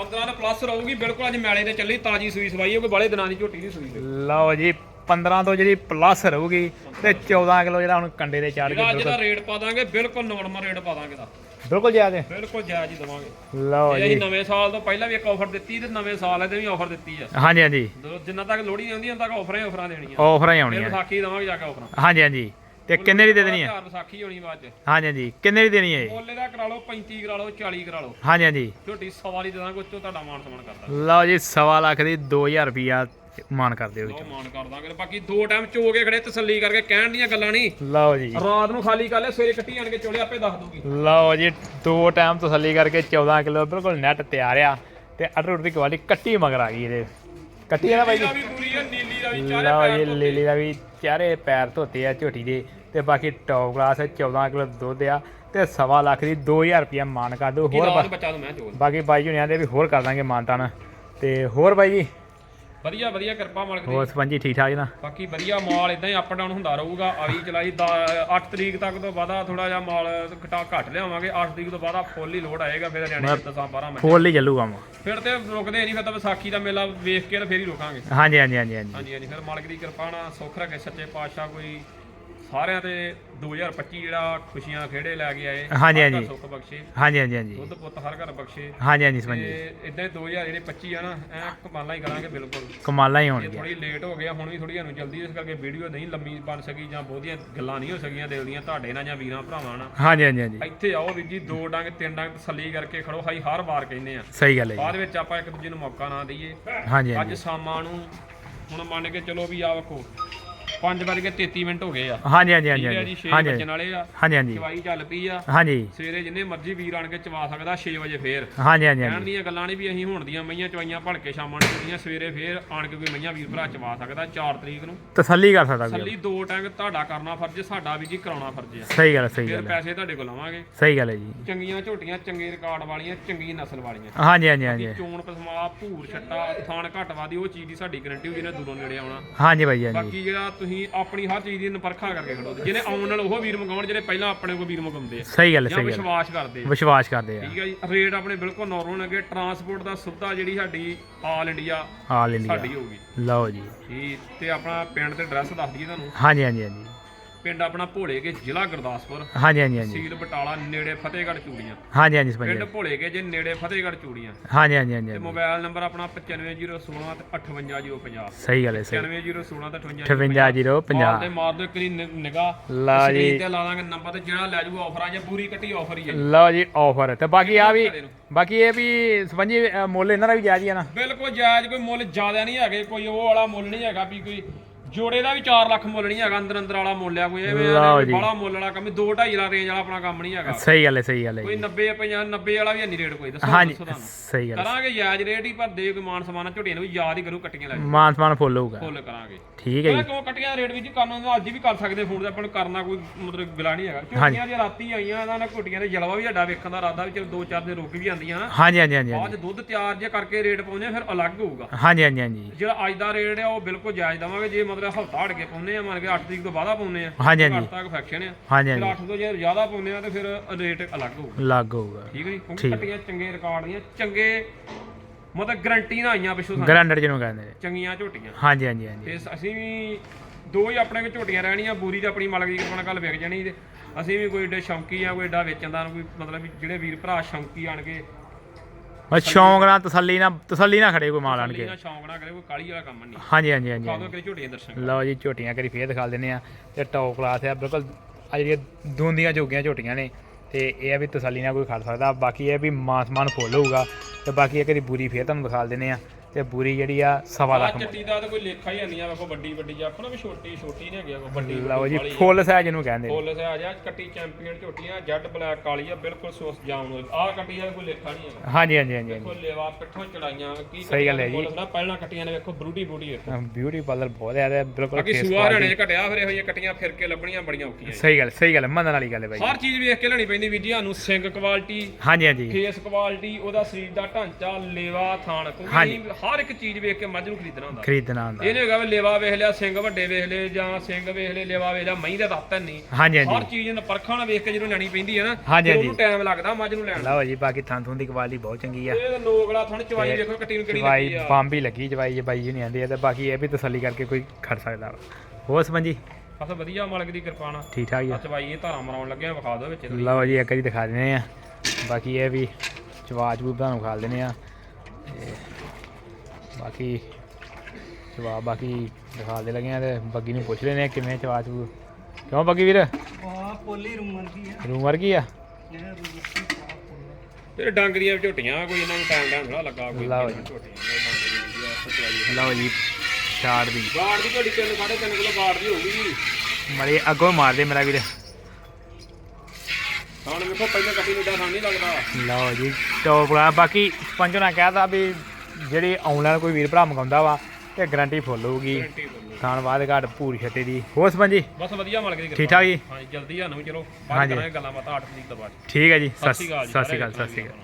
15 ਦਾ ਪਲੱਸ ਰਹੂਗੀ ਬਿਲਕੁਲ ਅੱਜ ਮੈਲੇ ਤੇ ਚੱਲੀ ਤਾਜੀ ਸੂਈ ਸਵਾਈ ਹੈ ਕੋਈ ਬੜੇ ਦਿਨਾਂ ਦੀ ਝੋਟੀ ਨਹੀਂ ਸੂਈ ਲਓ ਜੀ 15 ਤੋਂ ਜਿਹੜੀ ਪਲੱਸ ਰਹੂਗੀ ਤੇ 14 ਕਿਲੋ ਜਿਹੜਾ ਹੁਣ ਕੰਡੇ ਤੇ ਚੜ ਕੇ ਜਿਹੜਾ ਅੱਜ ਦਾ ਰੇਟ ਪਾ ਦਾਂਗੇ ਬਿਲਕੁਲ ਨੋਰਮਲ ਰੇਟ ਪਾ ਦਾਂਗੇ ਦਾ। ਬਿਲਕੁਲ ਜ਼ਿਆਦਾ? ਬਿਲਕੁਲ ਜਾਇਜ਼ ਹੀ ਦਵਾਂਗੇ। ਲਓ ਇਹ ਜੀ। ਅਸੀਂ ਨਵੇਂ ਸਾਲ ਤੋਂ ਪਹਿਲਾਂ ਵੀ ਇੱਕ ਆਫਰ ਦਿੱਤੀ ਤੇ ਨਵੇਂ ਸਾਲ ਇਹਦੇ ਵੀ ਆਫਰ ਦਿੱਤੀ ਆ। ਹਾਂਜੀ ਹਾਂਜੀ। ਦੋ- ਜਿੰਨਾ ਤੱਕ ਲੋਹੜੀ ਨਹੀਂ ਆਉਂਦੀ ਉਦੋਂ ਤੱਕ ਆਫਰਾਂ ਹੀ ਆਫਰਾਂ ਦੇਣੀਆਂ। ਆਫਰਾਂ ਹੀ ਆਉਣੀਆਂ। ਵਿਸਾਖੀ ਦਵਾਂਗੇ ਜਾ ਕੇ ਆਫਰਾਂ ਹਾਂਜੀ ਹਾਂਜੀ। ਤੇ ਕਿੰਨੇ ਦੀ ਦੇ ਦੇਣੀ ਹੈ? ਵਿਸਾਖੀ ਹੋਣੀ ਬਾਅਦ ਚ ਹਾਂਜੀ ਹਾਂਜੀ। ਕਿੰਨੇ ਦੀ ਦੇਣੀ ਹੈ ਇਹ? ਮੁੱਲ ਇਹਦਾ ਕਰਾ ਲਓ 35 ਕਰਾ ਲਓ 40 ਕਰਾ ਲਓ। ਹਾਂਜੀ ਹਾਂਜੀ। ਝੋਟੀ ਸਵਾ ਦੀ ਦੇ ਦਾਂਗੇ ਉੱਚੋਂ ਤੁਹਾਡਾ ਮਾਨ ਸਮਾਨ ਕਰਦਾ। ਲਓ ਜੀ ਸਵਾ ਲੱਖ ਦੀ 2000 ਰੁਪਿਆ ਮਾਨ ਕਰ ਦਿਓ ਉਹ ਮਾਨ ਕਰ ਦਾਂਗੇ ਤੇ ਬਾਕੀ ਦੋ ਟਾਈਮ ਚੋ ਕੇ ਖੜੇ ਤਸੱਲੀ ਕਰਕੇ ਕਹਿਣ ਦੀਆਂ ਗੱਲਾਂ ਨਹੀਂ। ਲਓ ਜੀ। ਰਾਤ ਨੂੰ ਖਾਲੀ ਕਰ ਲੈ ਸਵੇਰੇ ਕੱਟੀ ਆਣ ਕੇ ਚੋਲੇ ਆਪੇ ਦੱਸ ਦੂਗੀ ਲਓ ਜੀ ਦੋ ਟਾਈਮ ਤਸੱਲੀ ਕਰਕੇ 14 ਕਿਲੋ ਬਿਲਕੁਲ ਨੈਟ ਤਿਆਰ ਆ ਤੇ ਅਟਰ ਦੀ ਕੁਆਲਿਟੀ ਕੱਟੀ ਮਗਰ ਆ ਗਈ ਇਹਦੇ। ਕੱਟੀ ਆ ਨਾ ਬਾਈ ਜੀ? ਵੀ ਪੂਰੀ ਹੈ ਨੀਲੀ ਦਾ ਵੀ ਚਾਰੇ ਲਓ ਪੈਰ ਜੀ ਧੋਤੇ। ਲੀਲੀ ਦਾ ਵੀ ਚਾਰੇ ਪੈਰ ਧੋਤੇ ਆ ਝੋਟੀ ਦੇ। ਤੇ ਬਾਕੀ ਟੌਪ ਕਲਾਸ 14 ਕਿਲੋ ਦੁੱਧ ਆ ਤੇ ਸਵਾ ਲੱਖ ਦੀ 2000 ਰੁਪਿਆ ਮਾਨ ਕਰ ਦਿਓ। ਹੋਰ ਬੱਚਾ ਮੈਂ ਬਾਕੀ ਬਾਈ ਜੁਣਿਆਂ ਦੇ ਵੀ ਹੋਰ ਕਰ ਦਾਂਗੇ ਮਾਨਤਾਨ ਤੇ ਹੋਰ ਬਾਈ ਜੀ? ਵਧੀਆ ਵਧੀਆ ਕਿਰਪਾ ਮਾਲਕ ਦੀ। ਹੋਰ ਸਪੰਜੀ ਠੀਕ ਠਾਕ ਨਾ ਬਾਕੀ ਵਧੀਆ ਮਾਲ ਇਦਾਂ ਹੀ ਅਪ ਡਾਊਨ ਹੁੰਦਾ ਰਹੂਗਾ। ਆਈ ਚਲਾਈ 8 ਤਰੀਕ ਤੱਕ ਤੋਂ ਬਾਅਦ ਥੋੜਾ ਜਿਹਾ ਮਾਲ ਘਟਾ ਘੱਟ ਲਿਆਵਾਂਗੇ। 8 ਤਰੀਕ ਤੋਂ ਬਾਅਦ ਫੁੱਲ ਹੀ ਲੋਡ ਆਏਗਾ ਫਿਰ ਹਰਿਆਣੇ 10 12 ਮਹੀਨੇ। ਫੋਲ ਹੀ ਚੱਲੂਗਾ ਵਾ ਫਿਰ ਤੇ ਰੁਕਦੇ ਨਹੀਂ ਫਿਰ ਤਾਂ ਵਿਸਾਖੀ ਦਾ ਮੇਲਾ ਵੇਖ ਕੇ ਤੇ ਫੇਰ ਹੀ ਰੁਕਾਂਗੇ। ਹਾਂਜੀ ਹਾਂਜੀ ਹਾਂਜੀ ਹਾਂਜੀ। ਹਾਂਜੀ ਹਾਂਜੀ ਫਿਰ ਮਾਲਕ ਦੀ ਕਿਰਪਾ ਨਾਲ ਸੁੱਖ ਰੱਖੇ ਸੱਚੇ ਪਾਤਸ਼ਾਹ ਕੋਈ ਸਾਰਿਆਂ ਤੇ 2025 ਜਿਹੜਾ ਖੁਸ਼ੀਆਂ ਖੇੜੇ ਲੈ ਕੇ ਆਏ ਹਾਂਜੀ, ਹਰ ਘਰ ਹਾਂਜੀ। ਸੁੱਖ ਬਖਸ਼ੇ। ਹਾਂਜੀ ਹਾਂਜੀ ਹਾਂਜੀ। ਦੁੱਧ ਪੁੱਤ ਹਰ ਘਰ ਬਖਸ਼ੇ। ਹਾਂਜੀ ਹਾਂਜੀ ਸਪੰਜੀ ਤੇ ਇਦਾਂ 2000 ਜਿਹੜੇ 25 ਆ ਨਾ ਐ ਕਮਾਲਾਂ ਹੀ ਕਰਾਂਗੇ ਬਿਲਕੁਲ। ਕਮਾਲਾਂ ਹੀ ਇਹ ਹੋਣਗੀਆਂ ਥੋੜੀ ਲੇਟ ਹੋ ਗਿਆ ਹੁਣ ਵੀ ਥੋੜੀ ਸਾਨੂੰ ਜਲਦੀ ਇਸ ਕਰਕੇ ਵੀਡੀਓ ਨਹੀਂ ਲੰਮੀ ਬਣ ਸਕੀ ਜਾਂ ਬਹੁਤੀਆਂ ਗੱਲਾਂ ਨਹੀਂ ਹੋ ਸਕੀਆਂ ਦਿਲ ਦੀਆਂ ਤੁਹਾਡੇ ਨਾਲ ਜਾਂ ਵੀਰਾਂ ਭਰਾਵਾਂ ਨਾਲ। ਹਾਂਜੀ ਹਾਂਜੀ ਹਾਂਜੀ। ਇੱਥੇ ਆਓ ਵੀਰ ਜੀ ਦੋ ਡੰਗ ਤਿੰਨ ਡੰਗ ਤਸੱਲੀ ਕਰਕੇ ਖੜੋ। ਹਾਈ ਹਰ ਵਾਰ ਕਹਿੰਦੇ ਆ। ਸਹੀ ਗੱਲ ਹੈ ਜੀ। ਬਾਅਦ ਵਿੱਚ ਆਪਾਂ ਇੱਕ ਦੂਜੇ ਨੂੰ ਮੌਕਾ ਨਾ ਦਈਏ। ਹਾਂਜੀ ਅੱਜ ਸ਼ਾਮਾਂ ਨੂੰ ਹੁਣ ਮੰਨ ਕੇ ਚਲੋ ਵੀ ਆ ਵੇਖੋ 5 ਵਜੇ ਕੇ 33 ਮਿੰਟ ਹੋ ਗਏ ਆ। ਹਾਂਜੀ ਹਾਂਜੀ ਹਾਂਜੀ ਹਾਂਜੀ। 6 ਹਾਂਜੀ। ਵਜੇ ਵਾਲੇ ਆ। ਹਾਂਜੀ ਹਾਂਜੀ। ਚਵਾਈ ਚੱਲ ਪਈ ਆ। ਹਾਂਜੀ। ਸਵੇਰੇ ਜਿੰਨੇ ਮਰਜ਼ੀ ਵੀਰ ਆਣ ਕੇ ਚਵਾ ਸਕਦਾ 6 ਵਜੇ ਫੇਰ। ਹਾਂਜੀ ਹਾਂਜੀ ਕਹਿਣ ਦੀਆਂ ਗੱਲਾਂ ਨਹੀਂ ਵੀ ਅਸੀਂ ਹੁਣ ਦੀਆਂ ਮਈਆਂ ਚਵਾਈਆਂ ਭਲਕੇ ਸ਼ਾਮਾਂ ਨੂੰ ਜਿਹੜੀਆਂ ਸਵੇਰੇ ਫੇਰ ਆਣ ਕੇ ਕੋਈ ਮਈਆਂ ਵੀਰ ਭਰਾ ਚਵਾ ਸਕਦਾ 4 ਤਰੀਕ ਨੂੰ। ਤਸੱਲੀ ਕਰ ਸਕਦਾ ਥੱਲੀ ਦੋ ਟੈਂਕ ਤੁਹਾਡਾ ਕਰਨਾ ਫਰਜ਼ ਸਾਡਾ ਵੀ ਜੀ ਕਰਾਉਣਾ ਫਰਜ਼ ਆ। ਸਹੀ ਗੱਲ ਸਹੀ ਗੱਲ। ਪੈਸੇ ਤੁਹਾਡੇ ਕੋਲ ਲਵਾਂਗੇ। ਸਹੀ ਗੱਲ ਹੈ ਜੀ। ਚੰਗੀਆਂ ਝੋਟੀਆਂ ਚੰਗੇ ਰਿਕਾਰਡ ਵਾਲੀਆਂ ਚੰਗੀ ਨਸਲ ਵਾਲੀਆਂ। ਹਾਂਜੀ ਹਾਂਜੀ ਹਾਂਜੀ। ਚੋਣ ਪਸਮਾ ਭੂਰ ਛੱਟਾ ਥਾਣ ਘਟਵਾ ਦੀ ਉਹ ਚੀਜ਼ ਦੀ ਸਾਡੀ ਗਰੰਟੀ ਹੋਈ ਜਿਹਨੇ ਦੂਰੋਂ ਨੇੜੇ ਆਉਣਾ। ਹਾਂਜੀ ਬਾਈ ਹਾਂਜੀ। ਬਾਕੀ ਜਿਹੜਾ ਤੁਸੀਂ ਆਪਣੀ ਹਰ ਚੀਜ਼ ਦੀ ਨਪਰਖਾ ਕਰਕੇ ਖੜੋ। ਜਿਹਨੇ ਆਉਣ ਨਾਲ ਉਹ ਵੀਰ ਮੰਗਾਉਣ ਜਿਹੜੇ ਪਹਿਲਾਂ ਆਪਣੇ ਕੋਲ ਵੀਰ ਮੰਗਾਉਂਦੇ ਆ। ਸਹੀ ਗੱਲ ਸਹੀ ਗੱਲ। ਵਿਸ਼ਵਾਸ ਕਰਦੇ ਆ। ਵਿਸ਼ਵਾਸ ਕਰਦੇ ਆ। ਠੀਕ ਹੈ ਜੀ ਰੇਟ ਆਪਣੇ ਬਿਲਕੁਲ ਨਾਰਮਲ ਹੈਗੇ ਟਰਾਂਸਪੋਰਟ ਦਾ ਸੁਵਿਧਾ ਜਿਹੜੀ ਸਾਡੀ ਆਲ ਇੰਡੀਆ ਆਲ ਇੰਡੀਆ ਸਾਡੀ ਹੋਊਗੀ। ਲਓ ਜੀ। ਠੀਕ ਤੇ ਆਪਣਾ ਪਿੰਡ ਤੇ ਐਡਰੈਸ ਦੱਸ ਦਈਏ ਤੁਹਾਨੂੰ। ਹਾਂਜੀ ਹਾਂਜੀ ਹਾਂਜੀ। ਪਿੰਡ ਆਪਣਾ ਭੋਲੇਕੇ ਜ਼ਿਲ੍ਹਾ ਗੁਰਦਾਸਪੁਰ। ਹਾਂਜੀ ਹਾਂਜੀ ਹਾਂਜੀ। ਸੀਲ ਬਟਾਲਾ ਨੇੜੇ ਫਤਿਹਗੜ੍ਹ ਚੂੜੀਆਂ। ਹਾਂਜੀ ਹਾਂਜੀ ਪਿੰਡ ਭੋਲੇਕੇ ਜੇ ਨੇੜੇ ਫਤਿਹਗੜ੍ਹ ਚੂੜੀਆਂ। ਹਾਂਜੀ ਹਾਂਜੀ ਹਾਂਜੀ ਤੇ ਹਾਂਜੀ। ਮੋਬਾਈਲ ਨੰਬਰ ਆਪਣਾ 95016 ਤੇ 58050 ਸਹੀ ਗੱਲ ਹੈ ਸਹੀ। 95016 ਤੇ 58 58050 ਮਾਰ ਤੇ ਮਾਰ ਦਿਓ ਇੱਕ ਨਿਗਾਹ। ਲਾ ਜੀ। ਤੇ ਲਾ ਦਾਂਗੇ ਨੰਬਰ ਤੇ ਜਿਹੜਾ ਲੈ ਜੂਗਾ ਆਫਰ ਆ ਜਾਂ ਪੂਰੀ ਕੱਟੀ ਆਫਰ ਹੀ ਹੈ ਜੀ। ਲਓ ਜੀ ਆਫਰ ਤੇ ਬਾਕੀ ਆ ਵੀ ਬਾਕੀ ਇਹ ਵੀ ਸਪੰਜੀ ਅ, ਮੁੱਲ ਇਹਨਾਂ ਦਾ ਵੀ ਜਾਇਜ਼ ਹੀ ਆ ਨਾ। ਬਿਲਕੁਲ ਜਾਇਜ਼ ਕੋਈ ਮੁੱਲ ਜ਼ਿਆਦਾ ਨਹੀਂ ਹੈਗੇ ਕੋਈ ਉਹ ਵਾਲਾ ਮੁੱਲ ਨਹੀਂ ਹੈਗਾ ਵੀ ਕੋਈ ਜੋੜੇ ਦਾ ਵੀ 4 ਲੱਖ ਮੁੱਲ ਨਹੀਂ ਹੈਗਾ ਅੰਦਰ ਅੰਦਰ ਵਾਲਾ ਮੁੱਲ ਆ ਕੋਈ ਲਓ ਐਵੇਂ ਜੀ। ਬੜਾ ਮੁੱਲ ਵਾਲਾ ਕੰਮ 2 2.5 ਵਾਲਾ ਰੇਂਜ ਵਾਲਾ ਆਪਣਾ ਕੰਮ ਨਹੀਂ ਹੈਗਾ। ਸਹੀ ਗੱਲ ਹੈ ਸਹੀ ਗੱਲ ਹੈ ਕੋਈ ਜੀ। 90 50 90 ਵਾਲਾ ਵੀ ਨਹੀਂ ਰੇਟ ਕੋਈ ਦੱਸੋ ਹਾਂਜੀ ਦੱਸੋ ਤੁਹਾਨੂੰ। ਸਹੀ ਗੱਲ ਕਰਾਂਗੇ ਯਾਜ ਰੇਟ ਹੀ ਪਰ ਦੇ ਕੋਈ ਮਾਨ ਸਮਾਨ ਝੋਟੀਆਂ ਨੂੰ ਵੀ ਯਾਦ ਹੀ ਕਰੂ ਕੱਟੀਆਂ ਲੈ ਜਾਓ। ਮਾਨ ਸਮਾਨ ਫੁੱਲ ਹੋਊਗਾ। ਫੁੱਲ ਕਰਾਂਗੇ। ਠੀਕ ਹੈ ਜੀ। ਕਿਉਂ ਕੱਟੀਆਂ ਦਾ ਰੇਟ ਵੀ ਜੀ ਕਰਨ ਨੂੰ ਅੱਜ ਵੀ ਕਰ ਸਕਦੇ ਫੋਨ ਤੇ ਆਪਾਂ ਨੂੰ ਕਰਨਾ ਕੋਈ ਮਤਲਬ ਗਿਲਾ ਨਹੀਂ ਹੈਗਾ। ਝੋਟੀਆਂ ਜੇ ਰਾਤੀ ਆਈਆਂ ਇਹਨਾਂ ਨੇ ਝੋਟੀਆਂ ਦੇ ਜਲਵਾ ਵੀ ਅੱਡਾ ਵੇਖਣ ਦਾ ਇਰਾਦਾ ਵੀ ਚਲ ਦੋ ਚਾਰ ਦਿਨ ਰੁਕ ਵੀ ਆਉਂਦੀਆਂ ਹਾਂਜੀ ਹਾਂਜੀ ਹਾਂਜੀ ਅੱਜ ਦੁੱਧ ਤਿਆਰ ਜੇ ਕਰਕੇ ਰੇਟ ਪਾਉਂਦੇ ਆ, ਫਿਰ ਅਲੱਗ ਹੋਊਗਾ। ਹਾਂਜੀ ਹਾਂਜੀ ਹਾਂਜੀ। ਜਿਹੜਾ ਅੱਜ ਦਾ ਰੇਟ ਆ ਉਹ ਬਿਲਕੁਲ ਜਾਇਜ਼ ਦਵਾਂਗੇ ਜੇ ਮਤਲਬ ਹਫਤਾ ਹਟ ਕੇ ਪਾਉਂਦੇ ਆ ਮੰਨ ਕੇ 8 ਤਰੀਕ ਤੋਂ ਬਾਅਦਾ ਪਾਉਂਦੇ ਆ। ਹਾਂਜੀ ਹਾਂਜੀ। ਘੱਟ ਤੱਕ ਫੈਕਸ਼ਨ ਆ। ਹਾਂਜੀ ਫਿਰ ਹਾਂਜੀ। 8 ਤੋਂ ਜੇ ਜ਼ਿਆਦਾ ਪਾਉਂਦੇ ਆ ਤੇ ਫਿਰ ਰੇਟ ਅਲੱਗ ਹੋਊਗਾ। ਲੱਗ ਹੋਊਗਾ। ਠੀਕ ਹੈ ਜੀ ਕਿਉਂਕਿ ਕੱਟੀਆਂ ਚੰਗੇ ਰਿਕਾਰਡ ਦੀਆਂ ਚੰਗੇ ਮਤਲਬ ਗਰੰਟੀ ਨਾਲ ਆਈਆਂ ਪਿੱਛੋਂ ਸਾਨੂੰ। ਗ੍ਰੈਂਡਰ ਜਿਹਨੂੰ ਕਹਿੰਦੇ ਨੇ। ਚੰਗੀਆਂ ਝੋਟੀਆਂ। ਹਾਂਜੀ ਹਾਂਜੀ ਹਾਂਜੀ। ਤੇ ਅਸੀਂ ਵੀ ਦੋ ਹੀ ਆਪਣੇ ਕੋਲ ਝੋਟੀਆਂ ਰਹਿਣੀਆਂ ਬੂਰੀ ਤੇ ਆਪਣੀ ਮਾਲਕ ਦੀ ਕਿਰਪਾ ਨਾਲ ਕੱਲ ਵਿਕ ਜਾਣੀ ਤੇ। ਅਸੀਂ ਵੀ ਕੋਈ ਏਡੇ ਸ਼ੌਂਕੀ ਆ ਕੋਈ ਏਡਾ ਵੇਚਣ ਦਾ ਕੋਈ ਮਤਲਬ ਵੀ ਜਿਹੜੇ ਵੀਰ ਭਰਾ ਸ਼ੌਂਕੀ ਆਣ ਕੇ ਬਸ ਸ਼ੌਂਕ ਨਾਲ ਤਸੱਲੀ ਨਾਲ ਤਸੱਲੀ ਨਾਲ ਖੜੇ ਕੋਈ ਮਾਲ ਆਣ ਕੇ। ਨਾ ਸ਼ੌਂਕ ਨਾ ਕਰੇ ਕੋਈ ਕਾਲੀ ਵਾਲਾ ਕੰਮ ਨਹੀਂ। ਹਾਂਜੀ ਹਾਂਜੀ ਹਾਂਜੀ ਖਾਦੋ ਕਰੀ ਝੋਟੀਆਂ ਦਰਸ਼ਨ ਲਓ ਜੀ ਝੋਟੀਆਂ ਕਰੀ ਫੇਰ ਦਿਖਾ ਦਿੰਦੇ ਆ ਤੇ ਟੌਪ ਕਲਾਸ ਆ ਬਿਲਕੁਲ ਆ ਜਿਹੜੀਆਂ ਦੂੰਦੀਆਂ ਜੋਗੀਆਂ ਝੋਟੀਆਂ ਨੇ ਤੇ ਇਹ ਆ ਵੀ ਤਸੱਲੀ ਨਾਲ ਕੋਈ ਖੜ ਸਕਦਾ। ਬਾਕੀ ਇਹ ਵੀ ਮਾਸਮਾਨ ਫੁੱਲ ਹੋਊਗਾ ਤੇ ਬਾਕੀ ਇਹ ਕਰੀ ਬੂਰੀ ਫੇਰ ਤੁਹਾਨੂੰ ਦਿਖਾ ਦਿੰਦੇ ਆ। ਤੇ ਬੂਰੀ ਜਿਹੜੀ ਆ ਸਵਾ ਆ ਲੱਖ ਚੱਟੀ ਦਾ ਤਾਂ ਕੋਈ ਲੇਖਾ ਹੀ ਨਹੀਂ ਆ ਵੇਖੋ ਵੱਡੀ ਵੱਡੀ ਜਾਂ ਆਖੋ ਨਾ ਵੀ ਛੋਟੀ ਛੋਟੀ ਨਹੀਂ ਹੈਗੀ ਆ ਕੋਈ ਵੱਡੀ ਲਓ ਜੀ ਫੁੱਲ ਸਾਈਜ਼ ਇਹਨੂੰ ਕਹਿੰਦੇ ਨੇ। ਫੁੱਲ ਸੇ ਆ ਕੱਟੀ ਚੈਂਪੀਅਨ ਝੋਟੀਆਂ ਜੈਡ ਬਲੈਕ ਕਾਲੀ ਆ ਬਿਲਕੁਲ ਸੋਸ ਜਾਮ ਆ ਕੱਟੀ ਦਾ ਕੋਈ ਲੇਖਾ ਨਹੀਂ ਹੈਗਾ ਹਾਂਜੀ ਹਾਂਜੀ ਹਾਂਜੀ ਦੇਖੋ ਲੇਵਾ ਪਿੱਠੋਂ ਚੜਾਈਆਂ ਕੀ ਸਹੀ ਗੱਲ ਹੈ ਜੀ। ਪਹਿਲਾਂ ਕੱਟੀਆਂ ਨੇ ਵੇਖੋ ਬਰੂਟੀ ਬਰੂਟੀ ਵੇਖੋ ਬਿਊਟੀ ਪਾਰਲਰ ਬਹੁਤ ਹੈ ਤੇ ਬਿਲਕੁਲ ਬਾਕੀ ਸੂਆ ਹਰਿਆਣੇ 'ਚ ਘਟਿਆ ਫਿਰ ਇਹੋ ਜਿਹੀਆਂ ਕੱਟੀਆਂ ਫਿਰ ਕੇ ਲੱਭਣੀਆਂ ਬੜੀਆਂ ਔਖੀਆਂ। ਸਹੀ ਗੱਲ ਸਹੀ ਗੱਲ ਮੰਨਣ ਵਾਲੀ ਗੱਲ ਹੈ ਬਾਈ ਹਰ ਚੀਜ਼ ਵੇਖ ਕੇ ਲੈਣੀ ਪੈਂਦੀ ਵੀਰ ਜੀ ਸਾਨੂੰ ਸਿੰਗ ਕੁਆਲਿਟੀ ਹਾਂਜੀ ਹਾਂਜੀ। ਫੇਸ ਕੁਆਲਿਟੀ ਉਹਦਾ ਸਰੀਰ ਦਾ ਢਾਂਚਾ ਲੇਵਾ ਥਾਣ। ਅਸੀਂ ਹਰ ਇੱਕ ਚੀਜ਼ ਵੇਖ ਕੇ ਮੱਝ ਨੂੰ ਖਰੀਦਣਾ ਹੁੰਦਾ। ਖਰੀਦਣਾ ਹੁੰਦਾ। ਇਹ ਨਹੀਂ ਹੈਗਾ ਵੀ ਲੇਵਾ ਵੇਖ ਲਿਆ ਸਿੰਘ ਵੱਡੇ ਵੇਖ ਲਏ ਜਾਂ ਸਿੰਘ ਵੇਖ ਲਏ ਲੇਵਾ ਵੇਖ ਲਿਆ ਮਹੀਂ ਦਾ ਦੱਤ ਨਹੀਂ ਹਾਂਜੀ ਹਰ ਹਾਂਜੀ ਚੀਜ਼ ਨੂੰ ਪਰਖਾਂ ਨਾਲ ਵੇਖ ਕੇ ਜਦੋਂ ਲੈਣੀ ਪੈਂਦੀ ਹੈ ਨਾ ਹਾਂਜੀ, ਫਿਰ ਹਾਂਜੀ। ਉਹਨੂੰ ਟਾਈਮ ਲੱਗਦਾ ਮੱਝ ਨੂੰ ਲੈਣ ਲਓ ਜੀ ਬਾਕੀ ਥਾਂ ਥੂੰ ਦੀ ਕੁਆਲਿਟੀ ਬਹੁਤ ਚੰਗੀ ਆ। ਇਹ ਨੋਗਲਾ ਥਣ ਚਵਾਈ ਵੇਖੋ ਕੱਟੀ ਨੂੰ ਕਿਹੜੀ ਲੱਗੀ ਆ। ਬੰਬ ਹੀ ਲੱਗੀ ਚਵਾਈ ਜੇ ਬਾਈ ਜੀ ਨਹੀਂ ਆਂਦੀ ਆ ਤੇ ਬਾਕੀ ਇਹ ਵੀ ਤਸੱਲੀ ਕਰਕੇ ਕੋਈ ਖੜ ਸਕਦਾ ਵਾ। ਹੋਰ ਸਮਝੀ ਬਸ ਵਧੀਆ ਮਾਲਕ ਦੀ ਕਿਰਪਾ ਨਾਲ। ਠੀਕ ਠਾਕ ਹੀ ਆ। ਆ ਚਵਾਈ ਇਹ ਧਾਰਾਂ ਮਰਾਉਣ ਲੱਗਿਆ ਵਿਖਾ ਦਿਓ ਵਿੱਚ ਇਹਦੀ। ਲਓ ਜੀ ਇੱਕ ਵਾਰੀ ਦਿਖਾ ਦਿੰਦੇ ਆ। ਬਾਕੀ ਇਹ ਵੀ ਚਵਾਜ ਵੀ ਤੁਹਾਨੂੰ ਖਾ ਦਿੰਦੇ ਆ। ਤੇ ਬਾਕੀ ਜਵਾਬ ਬਾਕੀ ਦਿਖਾ ਦੇ ਲੱਗੇ ਆ ਤੇ ਬੱਗੀ ਨੂੰ ਪੁੱਛ ਲੈਨੇ ਆ ਕਿਵੇਂ ਚਵਾਜ ਬੂ ਕਿਉਂ ਬੱਗੀ ਵੀਰ? ਆ ਪੋਲੀ ਰੂਮ ਵਰਗੀ ਆ। ਇਹ ਰੂਮਰ ਤੇ ਡੰਗ ਦੀਆਂ ਝੋਟੀਆਂ ਕੋਈ ਇਹਨਾਂ ਨੂੰ ਟਾਈਮ ਟਾਈਮ ਥੋੜਾ ਲੱਗਾ ਕੋਈ ਲਓ ਜੀ। ਲਓ ਜੀ ਛਾੜ ਦੀ। ਗਾੜ ਦੀ ਝੋਟੀ ਤਿੰਨ ਸਾਢੇ ਤਿੰਨ ਕਿਲੋ ਗਾੜ ਦੀ ਹੋਊਗੀ ਜੀ। ਮਰੇ ਅੱਗੋਂ ਮਾਰ ਦੇ ਮੇਰਾ ਵੀਰ। ਹੁਣ ਵੇਖੋ ਪਹਿਲਾਂ ਕੱਟੀ ਨੂੰ ਥਾਂ ਨਹੀਂ ਲੱਗਦਾ। ਲਓ ਜੀ ਟੌਪ ਲਾ ਬਾਕੀ ਪੰਜੋ ਨੇ ਕਹਿਤਾ ਵੀ ਜਿਹੜੀ ਆਨਲਾਈਨ ਕੋਈ ਵੀਰ ਭਰਾ ਮੰਗਾਉਂਦਾ ਵਾ ਤੇ ਗਾਰੰਟੀ ਫੁੱਲ ਹੋਊਗੀ। ਖਾਣ ਬਾਅਦ ਘਾਟ ਪੂਰੀ ਛੱਟੇ ਦੀ। ਹੋਰ ਸਮਝੀ ਬਸ ਵਧੀਆ ਮਾਲਕ ਦੀ ਕਿਰਪਾ। ਠੀਕ ਠਾਕ ਜੀ? ਹਾਂਜੀ ਜਲਦੀ ਸਾਨੂੰ ਚਲੋ। ਬਾਅਦ ਹਾਂਜੀ। ਕਰਾਂਗੇ ਗੱਲਾਂ ਬਾਤਾਂ 8 ਤਰੀਕ ਤੋਂ ਬਾਅਦ ਠੀਕ ਹੈ ਜੀ। ਸਤਿ ਸ਼੍ਰੀ ਅਕਾਲ ਜੀ, ਸਤਿ ਸ਼੍ਰੀ ਅਕਾਲ ਸਤਿ ਸ਼੍ਰੀ ਅਕਾਲ।